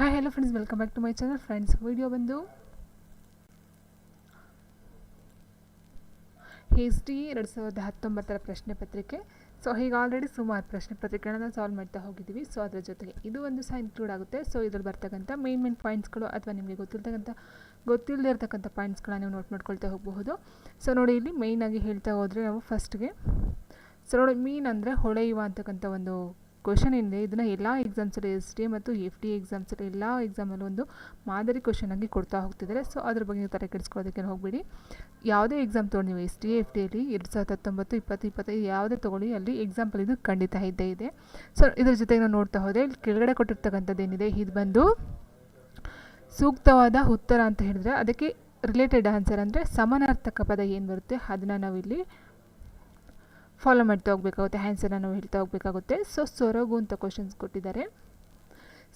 Hi hello friends welcome back to my channel friends video ಬಂದು S D ಎರಡು ಸಾವಿರದ ಹತ್ತೊಂಬತ್ತರ ಪ್ರಶ್ನೆ ಪತ್ರಿಕೆ. ಸೊ ಈಗ ಆಲ್ರೆಡಿ ಸುಮಾರು ಪ್ರಶ್ನೆ ಪತ್ರಿಕೆಗಳನ್ನ ಸಾಲ್ವ್ ಮಾಡ್ತಾ ಹೋಗಿದ್ದೀವಿ ಸೊ ಅದರ ಜೊತೆಗೆ ಇದು ಒಂದು ಸಹ ಇನ್ಕ್ಲೂಡ್ ಆಗುತ್ತೆ. ಸೊ ಇದ್ರಲ್ಲಿ ಬರ್ತಕ್ಕಂಥ ಮೇನ್ ಮೇನ್ ಪಾಯಿಂಟ್ಸ್ಗಳು ಅಥವಾ ನಿಮಗೆ ಗೊತ್ತಿರ್ತಕ್ಕಂಥ ಗೊತ್ತಿಲ್ಲದೆ ಇರತಕ್ಕಂಥ ಪಾಯಿಂಟ್ಸ್ಗಳನ್ನ ನೀವು ನೋಟ್ ಮಾಡ್ಕೊಳ್ತಾ ಹೋಗಬಹುದು. ಸೊ ನೋಡಿ, ಇಲ್ಲಿ ಮೇಯ್ನಾಗಿ ಹೇಳ್ತಾ ಹೋದರೆ ನಾವು ಫಸ್ಟ್ಗೆ ಸೊ ನೋಡಿ ಮೀನ್ ಅಂದರೆ ಹೊಳೆಯುವ ಅಂತಕ್ಕಂಥ ಒಂದು ಕ್ವಶನ್ ಏನಿದೆ ಇದನ್ನು ಎಲ್ಲ ಎಕ್ಸಾಮ್ಸಲ್ಲಿ ಎಸ್ ಡಿ ಮತ್ತು ಎಫ್ ಡಿ ಎಕ್ಸಾಮ್ಸಲ್ಲಿ ಎಲ್ಲ ಎಕ್ಸಾಮಲ್ಲಿ ಒಂದು ಮಾದರಿ ಕ್ವಶನ್ ಆಗಿ ಕೊಡ್ತಾ ಹೋಗ್ತಿದ್ದಾರೆ. ಸೊ ಅದ್ರ ಬಗ್ಗೆ ನೀವು ತಲೆ ಕೆಡಿಸ್ಕೊಳ್ಳೋದಕ್ಕೆ ಹೋಗಬೇಡಿ. ಯಾವುದೇ ಎಕ್ಸಾಮ್ ತೊಗೊಂಡು ನೀವು ಎಸ್ ಡಿ ಎಫ್ ಡಿಯಲ್ಲಿ ಎರಡು ಸಾವಿರದ ಹತ್ತೊಂಬತ್ತು, ಇಪ್ಪತ್ತು, ಇಪ್ಪತ್ತೈದು ಯಾವುದೇ ತೊಗೊಳ್ಳಿ ಅಲ್ಲಿ ಎಕ್ಸಾಂಪಲ್ ಇದು ಖಂಡಿತ ಇದ್ದೇ ಇದೆ. ಸೊ ಇದ್ರ ಜೊತೆಗೆ ನಾವು ನೋಡ್ತಾ ಹೋದರೆ ಇಲ್ಲಿ ಕೆಳಗಡೆ ಕೊಟ್ಟಿರ್ತಕ್ಕಂಥದ್ದು ಏನಿದೆ? ಇದು ಬಂದು ಸೂಕ್ತವಾದ ಉತ್ತರ ಅಂತ ಹೇಳಿದ್ರೆ ಅದಕ್ಕೆ ರಿಲೇಟೆಡ್ ಆನ್ಸರ್ ಅಂದರೆ ಸಮಾನಾರ್ಥಕ ಪದ ಏನು ಬರುತ್ತೆ? ಅದನ್ನು ನಾವಿಲ್ಲಿ ಫಾಲೋ ಮಾಡ್ತಾ ಹೋಗಬೇಕಾಗುತ್ತೆ ನಾವು ಹೇಳ್ತಾ ಹೋಗ್ಬೇಕಾಗುತ್ತೆ. ಸೊ ಸೊರಗು ಅಂತ ಕ್ವಶನ್ಸ್ ಕೊಟ್ಟಿದ್ದಾರೆ.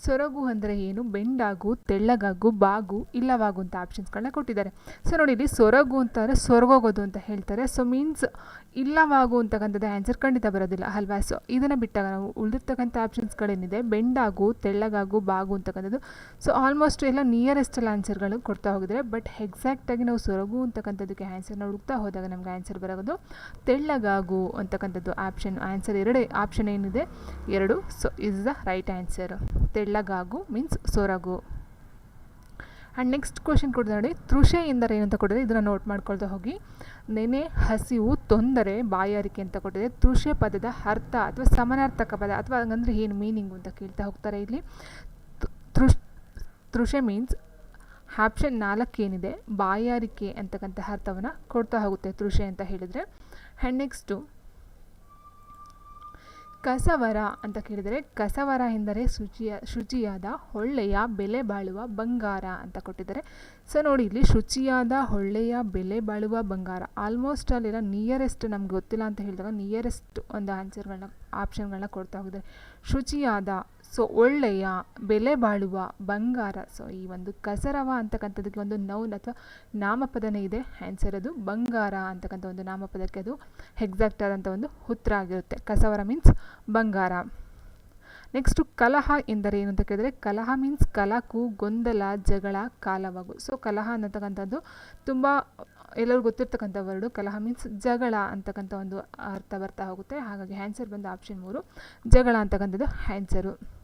ಸೊರಗು ಅಂದರೆ ಏನು? ಬೆಂಡಾಗು, ತೆಳ್ಳಗಾಗು, ಬಾಗು ಇಲ್ಲವಾಗು ಅಂತ ಆಪ್ಷನ್ಸ್ಗಳನ್ನ ಕೊಟ್ಟಿದ್ದಾರೆ. ಸೊ ನೋಡಿ, ಇಲ್ಲಿ ಸೊರಗು ಅಂತಂದರೆ ಸೊರಗೋಗೋದು ಅಂತ ಹೇಳ್ತಾರೆ. ಸೊ ಮೀನ್ಸ್ ಇಲ್ಲವಾಗು ಅಂತಕ್ಕಂಥದ್ದು ಆನ್ಸರ್ ಖಂಡಿತ ಬರೋದಿಲ್ಲ, ಅಲ್ವಾ? ಸೊ ಇದನ್ನು ಬಿಟ್ಟಾಗ ನಾವು ಉಳಿದಿರ್ತಕ್ಕಂಥ ಆಪ್ಷನ್ಸ್ಗಳೇನಿದೆ ಬೆಂಡಾಗು, ತೆಳ್ಳಗಾಗು, ಬಾಗು ಅಂತಕ್ಕಂಥದ್ದು. ಸೊ ಆಲ್ಮೋಸ್ಟ್ ಎಲ್ಲ ನಿಯರೆಸ್ಟಲ್ಲಿ ಆನ್ಸರ್ಗಳು ಕೊಡ್ತಾ ಹೋಗಿದ್ದಾರೆ ಬಟ್ ಎಕ್ಸಾಕ್ಟಾಗಿ ನಾವು ಸೊರಗು ಅಂತಕ್ಕಂಥದ್ದಕ್ಕೆ ಆನ್ಸರ್ನ ಹುಡುಕ್ತಾ ಹೋದಾಗ ನಮ್ಗೆ ಆನ್ಸರ್ ಬರೋದು ತೆಳ್ಳಗಾಗು ಅಂತಕ್ಕಂಥದ್ದು ಆಪ್ಷನ್ ಆನ್ಸರ್ ಎರಡೇ ಆಪ್ಷನ್ ಏನಿದೆ? ಎರಡು. So is the right answer ತೆಳ್ಳಗಾಗು means ಸೊರಗು. ಆ್ಯಂಡ್ ನೆಕ್ಸ್ಟ್ ಕ್ವಶನ್ ಕೊಡಿದೆ ನೋಡಿ, ತೃಷೆ ಎಂದರೆ ಏನು ಅಂತ ಕೊಟ್ಟಿದೆ, ಇದನ್ನು ನೋಟ್ ಮಾಡ್ಕೊಳ್ತಾ ಹೋಗಿ. ನೆನೆ ಹಸಿವು ತೊಂದರೆ ಬಾಯಾರಿಕೆ ಅಂತ ಕೊಟ್ಟಿದೆ. ತೃಷೆ ಪದದ ಅರ್ಥ ಅಥವಾ ಸಮನಾರ್ಥಕ ಪದ ಅಥವಾ ಹಂಗಂದ್ರೆ ಏನು ಮೀನಿಂಗು ಅಂತ ಕೇಳ್ತಾ ಹೋಗ್ತಾರೆ ಇಲ್ಲಿ. ತೃಷ್ ತೃಷೆ ಮೀನ್ಸ್ ಆಪ್ಷನ್ ನಾಲ್ಕು ಏನಿದೆ, ಬಾಯಾರಿಕೆ ಅಂತಕ್ಕಂಥ ಅರ್ಥವನ್ನು ಕೊಡ್ತಾ ಹೋಗುತ್ತೆ ತೃಷೆ ಅಂತ ಹೇಳಿದರೆ. ಆ್ಯಂಡ್ ನೆಕ್ಸ್ಟು ಕಸವರ ಅಂತ ಕೇಳಿದರೆ ಕಸವರ ಎಂದರೆ ಶುಚಿಯ, ಶುಚಿಯಾದ, ಒಳ್ಳೆಯ ಬೆಲೆ ಬಾಳುವ ಬಂಗಾರ ಅಂತ ಕೊಟ್ಟಿದ್ದಾರೆ. ಸೊ ನೋಡಿ ಇಲ್ಲಿ ಶುಚಿಯಾದ, ಒಳ್ಳೆಯ ಬೆಲೆ ಬಾಳುವ ಬಂಗಾರ. ಆಲ್ಮೋಸ್ಟ್ ಅಲ್ಲಿರೋ ನಿಯರೆಸ್ಟ್ ನಮ್ಗೆ ಗೊತ್ತಿಲ್ಲ ಅಂತ ಹೇಳಿದಾಗ ನಿಯರೆಸ್ಟ್ ಒಂದು ಆನ್ಸರ್ಗಳನ್ನ ಆಪ್ಷನ್ಗಳನ್ನ ಕೊಡ್ತಾ ಹೋಗಿದ್ದಾರೆ. ಶುಚಿಯಾದ ಸೊ ಒಳ್ಳೆಯ ಬೆಲೆ ಬಾಳುವ ಬಂಗಾರ. ಸೊ ಈ ಒಂದು ಕಸರವ ಅಂತಕ್ಕಂಥದ್ದಕ್ಕೆ ಒಂದು ನೌನ್ ಅಥವಾ ನಾಮಪದನೇ ಇದೆ. ಆನ್ಸರ್ ಅದು ಬಂಗಾರ ಅಂತಕ್ಕಂಥ ಒಂದು ನಾಮಪದಕ್ಕೆ ಅದು ಎಕ್ಸಾಕ್ಟ್ ಆದಂಥ ಒಂದು ಉತ್ತರ ಆಗಿರುತ್ತೆ. ಕಸವರ ಮೀನ್ಸ್ ಬಂಗಾರ. ನೆಕ್ಸ್ಟು ಕಲಹ ಎಂದರೆ ಏನು ಅಂತ ಕೇಳಿದರೆ, ಕಲಹ ಮೀನ್ಸ್ ಕಲಕು, ಗೊಂದಲ, ಜಗಳ, ಕಾಲವಾಗು. ಸೊ ಕಲಹ ಅನ್ನತಕ್ಕಂಥದ್ದು ತುಂಬ ಎಲ್ಲರಿಗೂ ಗೊತ್ತಿರ್ತಕ್ಕಂಥ ವರ್ಡು ಕಲಹ ಮೀನ್ಸ್ ಜಗಳ ಅಂತಕ್ಕಂಥ ಒಂದು ಅರ್ಥ ಬರ್ತಾ ಹೋಗುತ್ತೆ. ಹಾಗಾಗಿ ಆನ್ಸರ್ ಬಂದು ಆಪ್ಷನ್ ಮೂರು ಜಗಳ ಅಂತಕ್ಕಂಥದ್ದು ಆನ್ಸರು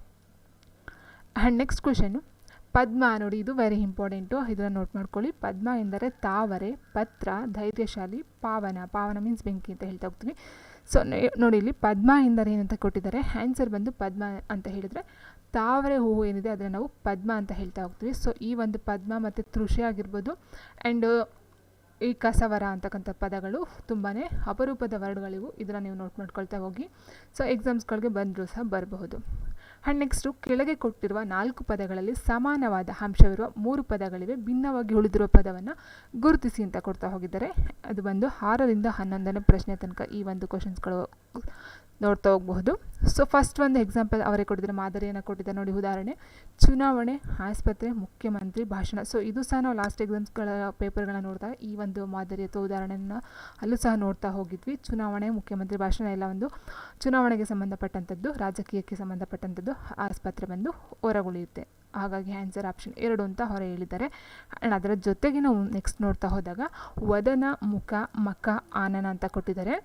ಆ್ಯಂಡ್ ನೆಕ್ಸ್ಟ್ ಕ್ವೆಶನು ಪದ್ಮ ನೋಡಿ, ಇದು ವೆರಿ ಇಂಪಾರ್ಟೆಂಟು ಇದನ್ನು ನೋಟ್ ಮಾಡ್ಕೊಳ್ಳಿ. ಪದ್ಮ ಎಂದರೆ ತಾವರೆ, ಪತ್ರ, ಧೈರ್ಯಶಾಲಿ, ಪಾವನ. ಪಾವನ ಮೀನ್ಸ್ ಬೆಂಕಿ ಅಂತ ಹೇಳ್ತಾ ಹೋಗ್ತೀವಿ ಸೊ ನೋಡಿ ಇಲ್ಲಿ ಪದ್ಮ ಎಂದರೆ ಏನಂತ ಕೊಟ್ಟಿದ್ದಾರೆ. ಆನ್ಸರ್ ಬಂದು ಪದ್ಮ ಅಂತ ಹೇಳಿದರೆ, ತಾವರೆ ಹೂವು ಏನಿದೆ ಅದನ್ನು ನಾವು ಪದ್ಮ ಅಂತ ಹೇಳ್ತಾ ಹೋಗ್ತೀವಿ. ಸೊ ಈ ಒಂದು ಪದ್ಮ ಮತ್ತು ತೃಷಿ ಆಗಿರ್ಬೋದು. ಆ್ಯಂಡ್ ಈ ಕಸವರ ಅಂತಕ್ಕಂಥ ಪದಗಳು ತುಂಬಾ ಅಪರೂಪದ ವರ್ಡ್ಗಳಿವು ಇದನ್ನು ನೀವು ನೋಟ್ ಮಾಡ್ಕೊಳ್ತಾ ಹೋಗಿ. ಸೊ ಎಕ್ಸಾಮ್ಸ್ಗಳಿಗೆ ಬಂದರೂ ಸಹ ಬರಬಹುದು. ಆ್ಯಂಡ್ ನೆಕ್ಸ್ಟು ಕೆಳಗೆ ಕೊಟ್ಟಿರುವ ನಾಲ್ಕು ಪದಗಳಲ್ಲಿ ಸಮಾನವಾದ ಅಂಶವಿರುವ ಮೂರು ಪದಗಳಿವೆ. ಭಿನ್ನವಾಗಿ ಉಳಿದಿರುವ ಪದವನ್ನು ಗುರುತಿಸಿ ಅಂತ ಕೊಡ್ತಾ ಹೋಗಿದ್ದಾರೆ. ಅದು ಬಂದು ಆರರಿಂದ ಹನ್ನೊಂದನೇ ಪ್ರಶ್ನೆ ತನಕ ಈ ಒಂದು ಕ್ವಶನ್ಸ್ಗಳು ನೋಡ್ತಾ ಹೋಗಬಹುದು ಸೊ ಫಸ್ಟ್ ಒಂದು ಎಕ್ಸಾಂಪಲ್ ಅವರೇ ಕೊಟ್ಟಿದ್ದಾರೆ, ಮಾದರಿಯನ್ನು ಕೊಟ್ಟಿದ್ದಾರೆ. ನೋಡಿ, ಉದಾಹರಣೆ. ಚುನಾವಣೆ, ಆಸ್ಪತ್ರೆ, ಮುಖ್ಯಮಂತ್ರಿ, ಭಾಷಣ. ಸೊ ಇದು ಸಹ ನಾವು ಲಾಸ್ಟ್ ಎಕ್ಸಾಮ್ಸ್ಗಳ ಪೇಪರ್ಗಳನ್ನ ನೋಡಿದಾಗ ಈ ಒಂದು ಮಾದರಿ ಅಥವಾ ಉದಾಹರಣೆಯನ್ನು ಅಲ್ಲೂ ಸಹ ನೋಡ್ತಾ ಹೋಗಿದ್ವಿ. ಚುನಾವಣೆ, ಮುಖ್ಯಮಂತ್ರಿ, ಭಾಷಣ ಎಲ್ಲ ಒಂದು ಚುನಾವಣೆಗೆ ಸಂಬಂಧಪಟ್ಟಂಥದ್ದು, ರಾಜಕೀಯಕ್ಕೆ ಸಂಬಂಧಪಟ್ಟಂಥದ್ದು, ಆಸ್ಪತ್ರೆ ಬಂದು ಹೊರಗುಳಿಯುತ್ತೆ. ಹಾಗಾಗಿ ಆನ್ಸರ್ ಆಪ್ಷನ್ ಎರಡು ಅಂತ ಹೊರ ಹೇಳಿದ್ದಾರೆ. ಆ್ಯಂಡ್ ಅದರ ಜೊತೆಗೆ ನಾವು ನೆಕ್ಸ್ಟ್ ನೋಡ್ತಾ ಹೋದಾಗ, ವದನ, ಮುಖ, ಮಕ, ಆನನ ಅಂತ ಕೊಟ್ಟಿದ್ದಾರೆ.